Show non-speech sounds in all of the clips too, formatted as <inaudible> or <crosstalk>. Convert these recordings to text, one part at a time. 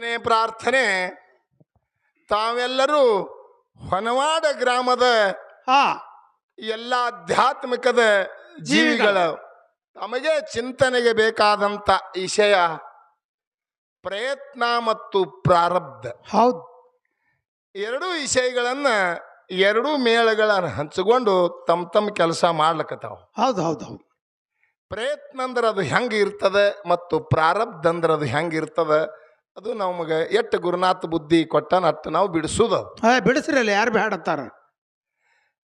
ಪ್ರಾರ್ಥನೆ. ತಾವೆಲ್ಲರೂ ಹೊನವಾಡ ಗ್ರಾಮದ ಹಾ. ಎಲ್ಲ ಆಧ್ಯಾತ್ಮಿಕದ ಜೀವಿಗಳು. ತಮಗೆ ಚಿಂತನೆಗೆ ಬೇಕಾದಂತ ವಿಷಯ ಪ್ರಯತ್ನ ಮತ್ತು ಪ್ರಾರಬ್ಧ. ಹೌದು. ಎರಡೂ ವಿಷಯಗಳನ್ನ ಎರಡೂ ಮೇಳಗಳನ್ನು ಹಂಚಿಕೊಂಡು ತಮ್ಮ ತಮ್ಮ ಕೆಲಸ ಮಾಡ್ಲಕತ್ತಾವ. ಹೌದು ಹೌದು ಹೌದು. ಪ್ರಯತ್ನ ಅಂದ್ರೆ ಅದು ಹೆಂಗೆ ಇರ್ತದೆ ಮತ್ತು ಪ್ರಾರಬ್ಧ ಅಂದ್ರೆ ಅದು ಹೆಂಗೆ ಇರ್ತದೆ. ಅದು ನಮಗೆ ಎಷ್ಟು ಗುರುನಾಥ ಬುದ್ಧಿ ಕೊಟ್ಟನ ಅಟ್ಟು ನಾವು ಬಿಡಿಸೋದು. ಬಿಡಿಸ್ರಲ್ಲ ಯಾರು ಬೇಡತ್ತಾರ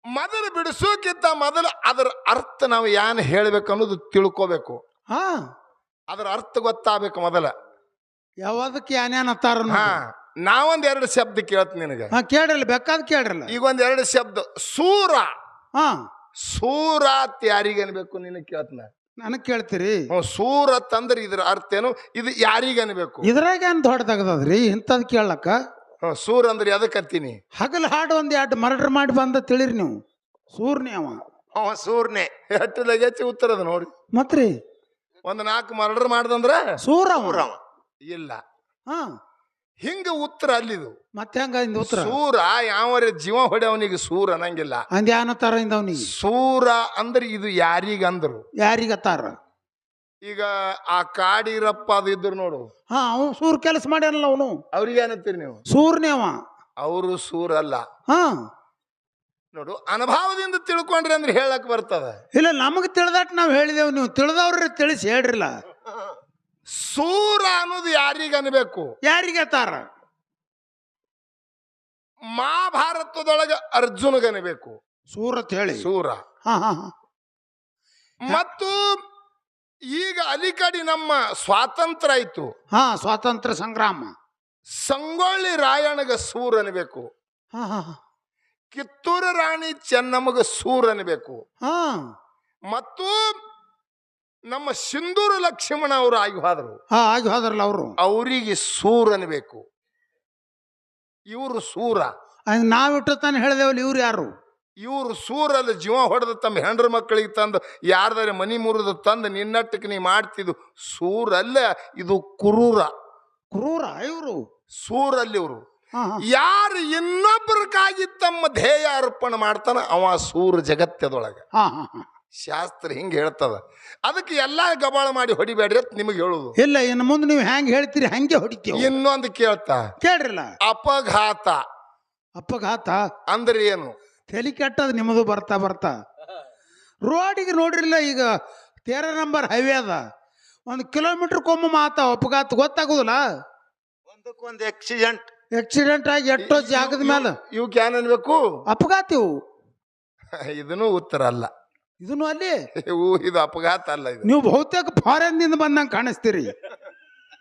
ಮೊದಲು ಬಿಡಿಸೋಕ್ಕಿಂತ ಮೊದಲು ಅದರ ಅರ್ಥ ನಾವು ಏನು ಹೇಳ್ಬೇಕು ಅನ್ನೋದು ತಿಳ್ಕೋಬೇಕು. ಹಾ. ಅದರ ಅರ್ಥ ಗೊತ್ತಾಗಬೇಕು ಮೊದಲ. ಯಾವ್ದಕ್ಕೆ ಏನೇನು ಅತ್ತಾರ ಹಾ ನಾವೊಂದು ಎರಡು ಶಬ್ದ ಕೇಳ್ತೀನಿ ನಿನಗೆ. ಹಾ ಕೇಳ್ರಲ್ಲ ಬೇಕಾದ್ ಕೇಳ್ರಲ್ಲ. ಈಗ ಒಂದು ಎರಡು ಶಬ್ದ. ಸೂರ. ಹಾ. ಸೂರ ಅಂತ ಯಾರಿಗೆ ಅನ್ಬೇಕು ನಿನಗೆ ಕೇಳ್ತೀನಿ? ನನಗ್ ಕೇಳ್ತೀರಿ. ಸೂರತ್ ಅಂದ್ರೆ ಇದ್ರ ಅರ್ಥ ಏನು? ಇದು ಯಾರಿಗೆ ಅನ್ಬೇಕು? ಇದ್ರಾಗ ಏನ್ ದೊಡ್ಡದಾಗದ್ರಿ ಇಂಥದ್ ಕೇಳಕ್ಕ. ಸೂರ್ ಅಂದ್ರೆ ಅದಕ್ಕೆ ಅಂತೀನಿ? ಹಗಲ್ ಹಾಡು ಒಂದ್ ಎರಡು ಮರ್ಡರ್ ಮಾಡಿ ಬಂದ ತಿಳಿರಿ ನೀವು. ಸೂರ್ನೇ ಅವ. ಅವ ಸೂರ್ನೆ. ಹೆಚ್ಚು ಉತ್ತರ ಅದ ನೋಡಿ ಮತ್ರಿ? ಒಂದ್ ನಾಲ್ಕು ಮರ್ಡರ್ ಮಾಡ್ದಂದ್ರ? ಸೂರ ಅವ. ಇಲ್ಲ. ಹಾ. ಹಿಂಗ ಉತ್ತರ ಅಲ್ಲಿದು. ಮತ್ತೆ ಹಂಗ ಇಂದ ಉತ್ತರ? ಸೂರ ಯಾವ ಜೀವ ಹೊಡೆ ಅವನಿಗೆ ಸೂರ ಅನ್ನಂಗಿಲ್ಲ. ಅಂದ ಏನತ್ತಾರ ಇಂದ ಅವನಿಗೆ? ಸೂರ ಅಂದ್ರೆ ಇದು ಯಾರಿಗಂದ್ರು. ಯಾರಿಗತ್ತಾರ? ಈಗ ಆ ಕಾಡಿರಪ್ಪ ಅದು ಇದ್ರು ನೋಡು. ಹಾ ಅವ್ನು ಸೂರ್ ಕೆಲಸ ಮಾಡ್ಯಾನಲ್ಲ ಅವನು. ಅವ್ರಿಗೆ ಏನಂತೀರಿ ನೀವು? ಸೂರ್ನೇವ ಅವ. ಅವರು ಸೂರ ಅಲ್ಲ. ಹಾ. ನೋಡು ಅನುಭವದಿಂದ ತಿಳ್ಕೊಂಡ್ರಿ ಅಂದ್ರೆ ಹೇಳಕ್ ಬರ್ತದ. ಇಲ್ಲ ನಮಗ್ ತಿಳಿದಾಟ್ ನಾವ್ ಹೇಳಿದೆವು. ನೀವು ತಿಳಿದವ್ರಿ ತಿಳಿಸಿ ಹೇಳ್ರಿಲ್ಲ. ಸೂರ ಅನ್ನೋದು ಯಾರಿಗ ಅನ್ಬೇಕು? ತಾರ ಮಹಾಭಾರತದೊಳಗ ಅರ್ಜುನಗನಬೇಕು ಸೂರತ್ ಹೇಳಿ. ಸೂರ. ಹಾ ಹಾ ಹಾ. ಮತ್ತು ಈಗ ಅಲಿಕಡಿ ನಮ್ಮ ಸ್ವಾತಂತ್ರ್ಯ ಆಯ್ತು. ಹಾ ಸ್ವಾತಂತ್ರ್ಯ ಸಂಗ್ರಾಮ. ಸಂಗೊಳ್ಳಿ ರಾಯಣಗ ಸೂರ ಅನ್ಬೇಕು. ಕಿತ್ತೂರ ಹಾ ಹಾ. ಕಿತ್ತೂರು ರಾಣಿ ಚೆನ್ನಮ್ಮಗ ಸೂರ ಅನ್ಬೇಕು. ಹಾ. ಮತ್ತು ನಮ್ಮ ಸಿಂಧೂರು ಲಕ್ಷ್ಮಣ ಅವರು ಆಗಿ ಹೋದರು. ಹಾ ಆಗಿ ಹೋದ್ರಲ್ಲ ಅವರು. ಅವರಿಗೆ ಸೂರ್ ಅನ್ಬೇಕು. ಇವರು ಸೂರ. ನಾವಿಟ್ಟು ತಾನೆ ಹೇಳಿದೆವಲ್ಲ ಇವ್ರು ಯಾರು? ಇವರು ಸೂರಲ್ಲಿ ಜೀವ ಹೊಡೆದು ತಮ್ಮ ಹೆಂಡ್ರ ಮಕ್ಕಳಿಗೆ ತಂದು ಯಾರ್ದಾರೆ ಮನಿ ಮುರಿದು ತಂದು ನಿನ್ನಟ್ಟಕ್ಕೆ ನೀ ಮಾಡ್ತಿದ್ದು ಸೂರಲ್ಲ ಇದು ಕುರೂರ. ಕ್ರೂರ ಇವರು? ಸೂರಲ್ಲಿ ಇವರು. ಯಾರು ಇನ್ನೊಬ್ಬರಿಗಾಗಿ ತಮ್ಮ ಧ್ಯೇಯ ಅರ್ಪಣೆ ಮಾಡ್ತಾನ ಅವ ಸೂರ ಜಗತ್ತದೊಳಗೆ. ಶಾಸ್ತ್ರ ಹಿಂಗೆ ಹೇಳ್ತದ. ಅದಕ್ಕೆ ಎಲ್ಲ ಗಬಾಳ ಮಾಡಿ ಹೊಡಿಬೇಡ್ರಿ ಅಂತ ನಿಮಗೆ ಹೇಳುದು. ಇಲ್ಲ ಇನ್ನು ಮುಂದೆ ನೀವು ಹೆಂಗೆ ಹೇಳ್ತೀರಿ ಹಂಗೆ ಹೊಡಿತೀವಿ. ಇನ್ನೊಂದು ಕೇಳ್ತಾ. ಕೇಳ್ರಿಲ್ಲ. ಅಪಘಾತ. ಅಪಘಾತ? ಅಂದ್ರೆ ಏನು? ತಲೆ ಕೆಟ್ಟದ ನಿಮ್ಮದು ಬರ್ತಾ ಬರ್ತಾ. ರೋಡಿಗೆ ನೋಡ್ರಿಲ್ಲ ಈಗ ತೇರ ನಂಬರ್ ಹೈವೇ ಅದ. ಒಂದು ಕಿಲೋಮೀಟರ್ ಕೊಮ್ಮ ಮಾತ ಅಪಘಾತ ಗೊತ್ತಾಗುದಿಲ್ಲ? ಒಂದಕ್ಕೊಂದು ಆಕ್ಸಿಡೆಂಟ್ ಆಕ್ಸಿಡೆಂಟ್ ಆಗಿ ಎಷ್ಟೋ ಜಾಗದ ಮೇಲೆ ಇವಕ್ಕೆ ಏನ್ ಅನ್ಬೇಕು? ಅಪಘಾತ ಇವು. ಇದನ್ನು ಉತ್ತರ ಅಲ್ಲ. ಇದನ್ನು ಅಲ್ಲಿ <laughs> ಇವು ಇದು ಅಪಘಾತ ಅಲ್ಲ ಇದು. ನೀವು ಬಹುತೇಕ ಫಾರಿನ್ನಿಂದ ಬಂದಂಗೆ ಕಾಣಿಸ್ತೀರಿ. <laughs>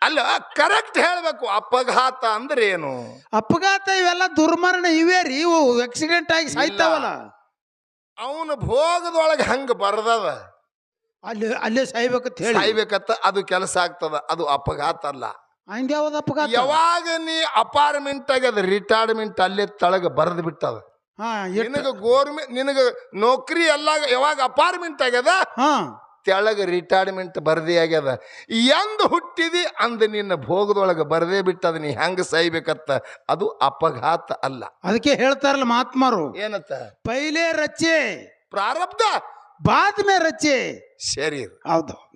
ಅಲ್ಲ ಕರೆಕ್ಟ್ ಹೇಳ್ಬೇಕು. ಅಪಘಾತ ಅಂದ್ರೆ ಏನು? ಅಪಘಾತ ಇವೆಲ್ಲ ದುರ್ಮರಣ ಇವೇ ರೀ. ಇವು ಆಕ್ಸಿಡೆಂಟ್ ಆಗಿ ಸಾಯ್ತಾವಲ್ಲ. ಅವನು ಭೋಗದೊಳಗೆ ಹಂಗ ಬರ್ದದ. ಅಲ್ಲಿ ಅಲ್ಲೇ ಸಾಯ್ಬೇಕಂತ ಹೇಳಿ. ಸಾಯ್ಬೇಕತ್ತ ಅದು ಕೆಲಸ ಆಗ್ತದ. ಅದು ಅಪಘಾತ ಅಲ್ಲ. ಹಂಗೆ ಯಾವ್ದು ಅಪಘಾತ? ಯಾವಾಗ ನೀ ಅಪಾರ್ಟ್ಮೆಂಟ್ ಆಗ್ಯದ ರಿಟೈರ್ಮೆಂಟ್ ಅಲ್ಲೇ ತಳಗ ಬರೆದು ಬಿಟ್ಟದ. ನಿನಗ ಗೋರ್ಮೆಂಟ್ ನಿನಗ ನೌಕರಿ ಎಲ್ಲ ಯಾವಾಗ ಅಪಾರ್ಟ್ಮೆಂಟ್ ಆಗ್ಯದ? ಹಾ. ತೆಳಗ ರಿಟೈರ್ಮೆಂಟ್ ಬರದೇ ಆಗ್ಯದ. ಎಂದ ಹುಟ್ಟಿದಿ ಅಂದ ನಿನ್ನ ಭೋಗದೊಳಗೆ ಬರದೇ ಬಿಟ್ಟದ ನೀ ಹೆಂಗ ಸಾಯ್ಬೇಕತ್ತ? ಅದು ಅಪಘಾತ ಅಲ್ಲ. ಅದಕ್ಕೆ ಹೇಳ್ತಾರಲ್ಲ ಮಹಾತ್ಮರು. ಏನತ್ತ? ಪೈಲೆ ರಚೆ. ಪ್ರಾರಬ್ಧ? ಬಾದ್ಮೆ ರಚೆ. ಸರಿ ಶರೀರ. ಹೌದು.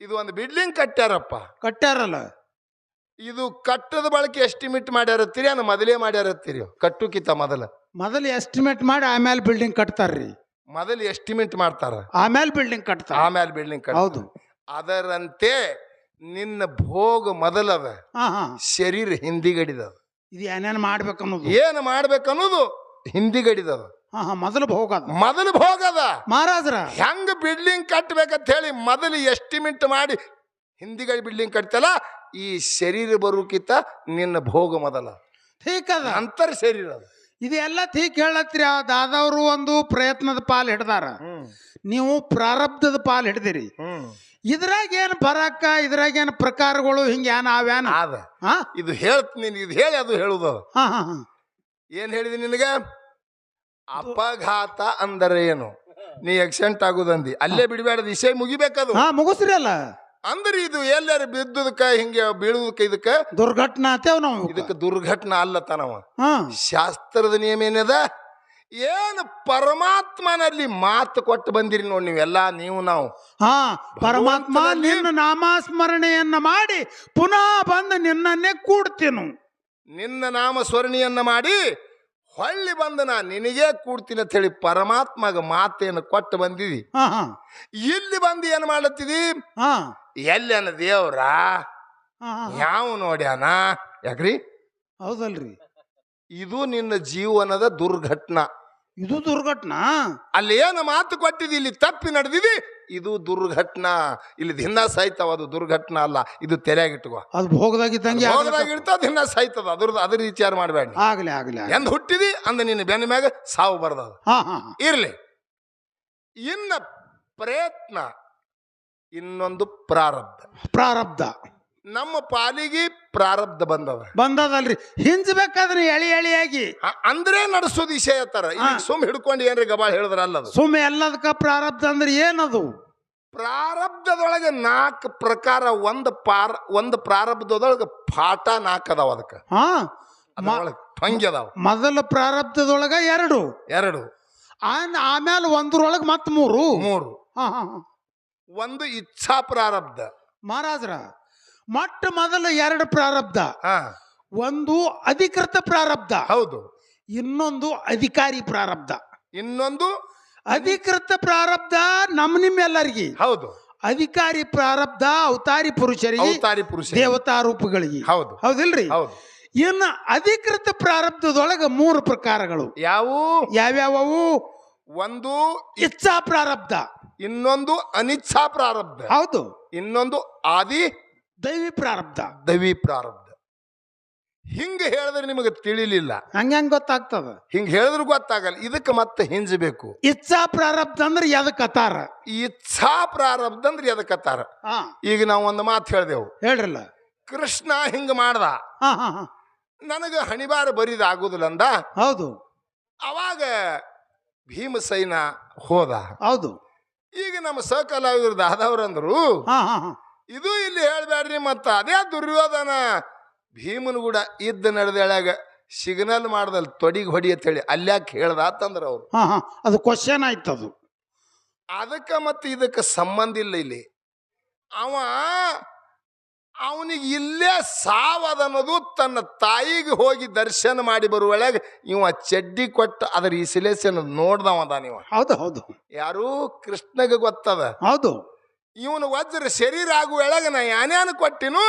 ಇದು ಒಂದು ಬಿಲ್ಡಿಂಗ್ ಕಟ್ಟ್ಯಾರಪ್ಪ. ಕಟ್ಟ್ಯಾರಲ್ಲ. ಇದು ಕಟ್ಟದ ಬಳಕೆ ಎಸ್ಟಿಮೇಟ್ ಮಾಡ್ಯಾರತ್ತೀರಿ ಅನ್ನ ಮೊದಲೇ ಮಾಡ್ಯಾರತ್ತೀರಿ? ಕಟ್ಟುಕಿತ ಮೊದಲ. ಮೊದಲು ಎಸ್ಟಿಮೇಟ್ ಮಾಡಿ ಆಮೇಲೆ ಬಿಲ್ಡಿಂಗ್ ಕಟ್ತಾರ್ರಿ. ಮೊದಲು ಎಸ್ಟಿಮೇಟ್ ಮಾಡ್ತಾರ. ಆಮೇಲೆ ಬಿಲ್ಡಿಂಗ್ ಕಟ್ತಾರ. ಆಮೇಲೆ ಬಿಲ್ಡಿಂಗ್ ಹೌದು. ಅದರಂತೆ ನಿನ್ನ ಭೋಗ ಮೊದಲದ ಹಾ ಹಾ. ಶರೀರ ಹಿಂದಿಗಡಿದ ಇದು ಏನೇನು ಮಾಡ್ಬೇಕು ಅನ್ನೋದು? ಏನು ಮಾಡ್ಬೇಕನ್ನೋದು ಹಿಂದಿಗಡಿದದ. ಹಾ ಹಾ ಮೊದಲು ಭೋಗ ಮೊದಲು ಭೋಗದ ಮಹಾರಾಜರ. ಹೆಂಗ್ ಬಿಲ್ಡಿಂಗ್ ಕಟ್ಬೇಕಂತ ಹೇಳಿ ಮೊದಲು ಎಸ್ಟಿಮೇಟ್ ಮಾಡಿ ಹಿಂದಿಗಡಿ ಬಿಲ್ಡಿಂಗ್ ಕಟ್ತಲ್ಲ ಈ ಶರೀರ ಬರೋಕಿತ ನಿನ್ನ ಭೋಗ ಮೊದಲ. ಠೀಕ್ ಅದ ಅಂತರ ಶರೀರ ಅದು. ಇದೆಲ್ಲ ತೀ ಹೇಳತ್ರಿ ಆ ದಾದವರು ಒಂದು ಪ್ರಯತ್ನದ ಪಾಲ್ ಹಿಡ್ದಾರ. ನೀವು ಪ್ರಾರಬ್ಧದ ಪಾಲ್ ಹಿಡ್ದಿರಿ. ಇದ್ರಾಗ ಏನು ಬರಾಕ ಇದ್ರಾಗ ಏನು ಪ್ರಕಾರಗಳು ಹಿಂಗ ಏನ್ ಅವ್ಯಾನ ಹಾ ಇದು ಹೇಳ್ತೀನಿ ಇದು ಹೇಳಿ ಅದು ಹೇಳುದು. ಅದು. ಹಾ ಹಾ ಹಾ. ಏನ್ ಹೇಳಿದಿ ನಿನಗ? ಅಪಘಾತ ಅಂದರೆ ಏನು? ನೀ ಎಕ್ಸಿಡೆಂಟ್ ಆಗುದಂದಿ. ಅಲ್ಲೇ ಬಿಡಬೇಡ ವಿಷಯ ಮುಗಿಬೇಕದು. ಹಾ ಮುಗಿಸ್ರಿ ಅಲ್ಲ. ಅಂದ್ರೆ ಇದು ಎಲ್ಲಾರು ಬಿದ್ದುದಕ್ಕ ಹಿಂಗೆ ಬೀಳುದಕ್ಕ ಇದಕ್ಕ ದುರ್ಘಟನಾ ಅಂತೇವ್ ನಾವು ಇದಕ್ಕೆ ದುರ್ಘಟನಾ ಅಲ್ಲತನವ ಹಾ. ಶಾಸ್ತ್ರದ ನಿಯಮ ಏನದ? ಏನು ಪರಮಾತ್ಮನಲ್ಲಿ ಮಾತು ಕೊಟ್ಟು ಬಂದಿರಿ ನೋಡಿ ನೀವೆಲ್ಲ ನೀವು ನಾವು. ಹಾ ಪರಮಾತ್ಮ ಭಗವಂತನಲ್ಲಿ- ನಿನ್ನ ನಾಮಸ್ಮರಣೆಯನ್ನ ಮಾಡಿ ಪುನಃ ಬಂದು ನಿನ್ನನ್ನೇ ಕೂಡ್ತೀನು. ನಿನ್ನ ನಾಮ ಸ್ವರ್ಣಿಯನ್ನ ಮಾಡಿ ಹೊಳ್ಳಿ ಬಂದ ನಾ ನಿನಗೇ ಕೂಡ್ತೀನಿ ಅಂತ ಹೇಳಿ ಪರಮಾತ್ಮಗ ಮಾತೇನು ಕೊಟ್ಟು ಬಂದಿದಿ. ಹಾ ಹಾ. ಇಲ್ಲಿ ಬಂದು ಏನು ಮಾಡತ್ತಿದಿ ಹಾ. ಎಲ್ಲೇನ ದೇವ್ರ. ಯಾವ ನೋಡ್ಯಾನ ಯಾಕ್ರಿ? ಹೌದಲ್ರಿ. ಇದು ನಿನ್ನ ಜೀವನದ ದುರ್ಘಟನಾ. ಇದು ದುರ್ಘಟನಾ? ಅಲ್ಲಿ ಏನು ಮಾತು ಕೊಟ್ಟಿದ್ದಿ ಇಲ್ಲಿ ತಪ್ಪಿ ನಡೆದಿದಿ ಇದು ದುರ್ಘಟನಾ. ಇಲ್ಲಿ ದಿನ ಸಾಯ್ತಾವ ಅದು ದುರ್ಘಟನಾ ಅಲ್ಲ ಇದು ತೆರೆಯಾಗಿಟ್ಟುವ ಅದು ಭೋಗದಾಗಿದ್ದಂಗೆ ಇಡ್ತಾ ದಿನ ಸಾಯ್ತದ ಅದ್ರದ್ದು ಅದ್ರ ವಿಚಾರ ಮಾಡಬೇಡ ಆಗ್ಲಿ ಆಗ್ಲಿ ಎಂದು ಹುಟ್ಟಿದಿ ಅಂದ ನಿನ್ನ ಬೆನ್ನ ಮ್ಯಾಗ ಸಾವು ಬರ್ದದ. ಇರ್ಲಿ. ಇನ್ನ ಪ್ರಯತ್ನ ಇನ್ನೊಂದು ಪ್ರಾರಬ್ಧ. ಪ್ರಾರಬ್ಧ. ನಮ್ಮ ಪಾಲಿಗೆ ಪ್ರಾರಬ್ಧ ಬಂದದ. ಬಂದದಲ್ರಿ. ಹಿಂಜಬೇಕಾದ್ರೆ ಎಳಿ ಎಳಿಯಾಗಿ. ಅ- ಅಂದ್ರೆ ನಡೆಸೋದು ವಿಷಯ ತರ. ಸುಮ್ ಹಿಡ್ಕೊಂಡು ಏನ್ರಿ ಗಬಾಳ್ ಹೇಳಿದ್ರ ಅಲ್ಲದು. ಸುಮ್ಮ ಎಲ್ಲದಕ್ಕ ಪ್ರಾರಬ್ಧ ಅಂದ್ರೆ ಏನದು? ಪ್ರಾರಬ್ಧದೊಳಗೆ ನಾಲ್ಕು ಪ್ರಕಾರ ಒಂದು ಪಾರ ಒಂದು ಪ್ರಾರಬ್ಧದೊಳಗೆ ಪಾಠ ನಾಲ್ಕು ಅದಾವ ಅದಕ್ಕೆ. ಹಾ. ಅದ್ರೊಳಗೆ ಭಂಗಿ ಅದಾವ. ಮೊದಲ ಪ್ರಾರಬ್ಧದೊಳಗ ಎರಡು. ಎರಡು. ಆನ್- ಆಮೇಲೆ ಒಂದ್ರೊಳಗ ಮತ್ ಮೂರು. ಮೂರು. ಹಾ ಹಾ ಹಾ. ಒಂದು ಇಚ್ಛಾ ಪ್ರಾರಬ್ಧ. ಮಹಾರಾಜರ ಮೊಟ್ಟ ಮೊದಲ ಎರಡು ಪ್ರಾರಬ್ಧ. ಒಂದು ಅಧಿಕೃತ ಪ್ರಾರಬ್ಧ. ಹೌದು. ಇನ್ನೊಂದು ಅಧಿಕಾರಿ ಪ್ರಾರಬ್ಧ. ಇನ್ನೊಂದು ಅಧಿಕೃತ ಪ್ರಾರಬ್ಧ ನಮ್ಮ ನಿಮ್ಮೆಲ್ಲರಿಗೆ ಹೌದು. ಅಧಿಕಾರಿ ಪ್ರಾರಬ್ಧ ಅವತಾರಿ ಪುರುಷರಿಗೆ ಅವತಾರಿ ಪುರುಷ ದೇವತಾ ರೂಪಗಳಿಗೆ. ಹೌದು. ಹೌದಿಲ್ರಿ? ಹೌದು. ಇನ್ನು ಅಧಿಕೃತ ಪ್ರಾರಬ್ಧದೊಳಗ ಮೂರು ಪ್ರಕಾರಗಳು. ಯಾವು ಯಾವ್ಯಾವವು? ಒಂದು ಇಚ್ಛಾ ಪ್ರಾರಬ್ಧ. ಇನ್ನೊಂದು ಅನಿಚ್ಛಾ ಪ್ರಾರಬ್ಧ. ಹೌದು. ಇನ್ನೊಂದು ಆದಿ ದೈವಿ ಪ್ರಾರಬ್ಧ. ದೈವಿ ಪ್ರಾರಬ್ಧ. ಹಿಂಗ ಹೇಳಿದ್ರೆ ನಿಮಗೆ ತಿಳಿಲಿಲ್ಲ. ಹಂಗ ಹೆಂಗ್ ಗೊತ್ತಾಗ್ತದ? ಹಿಂಗ ಹೇಳಿದ್ರೆ ಗೊತ್ತಾಗಲ್ಲ. ಇದಕ್ಕೆ ಮತ್ತೆ ಹಿಂಜಬೇಕು ಇಚ್ಛಾ ಪ್ರಾರಬ್ಧ ಅಂದ್ರೆ ಯದಕತಾರ ಇಚ್ಛಾ ಪ್ರಾರಬ್ಧ ಅಂದ್ರೆ ಯದಕತಾರ ಈಗ ನಾವು ಒಂದು ಮಾತು ಹೇಳ್ದೆವು. ಹೇಳ್ರಲ್ಲ. ಕೃಷ್ಣ ಹಿಂಗ ಮಾಡ್ದ. ಹಾ ಹಾ ಹಾ. ನನಗ ಹಣಿಬಾರ ಬರಿದ ಆಗುದಿಲ್ಲ ಅಂದ ಹೌದು. ಅವಾಗ ಭೀಮಸೈನ ಹೋದ. ಹೌದು. ಈಗ ನಮ್ಮ ಸಕಲಾವಿದ್ರು ದಾದವ್ರಂದ್ರು ಇದು ಇಲ್ಲಿ ಹೇಳ್ಬೇಡ್ರಿ ಮತ್ತ ಅದೇ ದುರ್ಯೋಧನ ಭೀಮನ್ ಕೂಡ ಇದ್ದ ನಡೆದೇಳಾಗ ಸಿಗ್ನಲ್ ಮಾಡ್ದಲ್ ತೊಡಿಗೆ ಹೊಡಿ ಅಂತೇಳಿ ಅಲ್ಯಾಕೆ ಹೇಳ್ದ ಅಂತಂದ್ರ ಅವ್ರು ಅದು ಕ್ವಶನ್ ಆಯ್ತು ಅದು. ಅದಕ್ಕೆ ಮತ್ತೆ ಇದಕ್ಕೆ ಸಂಬಂಧ ಇಲ್ಲ ಇಲ್ಲಿ. ಅವ ಅವನಿಗೆ ಇಲ್ಲೇ ಸಾವದ ಅನ್ನೋದು ತನ್ನ ತಾಯಿಗೆ ಹೋಗಿ ದರ್ಶನ ಮಾಡಿ ಬರುವೊಳಗೆ ಇವ ಚಡ್ಡಿ ಕೊಟ್ಟು ಅದರ ಈ ಸಿಲೇಸನ್ ನೋಡ್ದವದ ನೀವು. ಹೌದು. ಹೌದು. ಯಾರು ಕೃಷ್ಣಗೆ ಗೊತ್ತದ. ಹೌದು. ಇವನು ವಜ್ರ ಶರೀರ ಆಗುವೊಳಗೆ ನಾ ಯಾನೇನು ಕೊಟ್ಟಿನು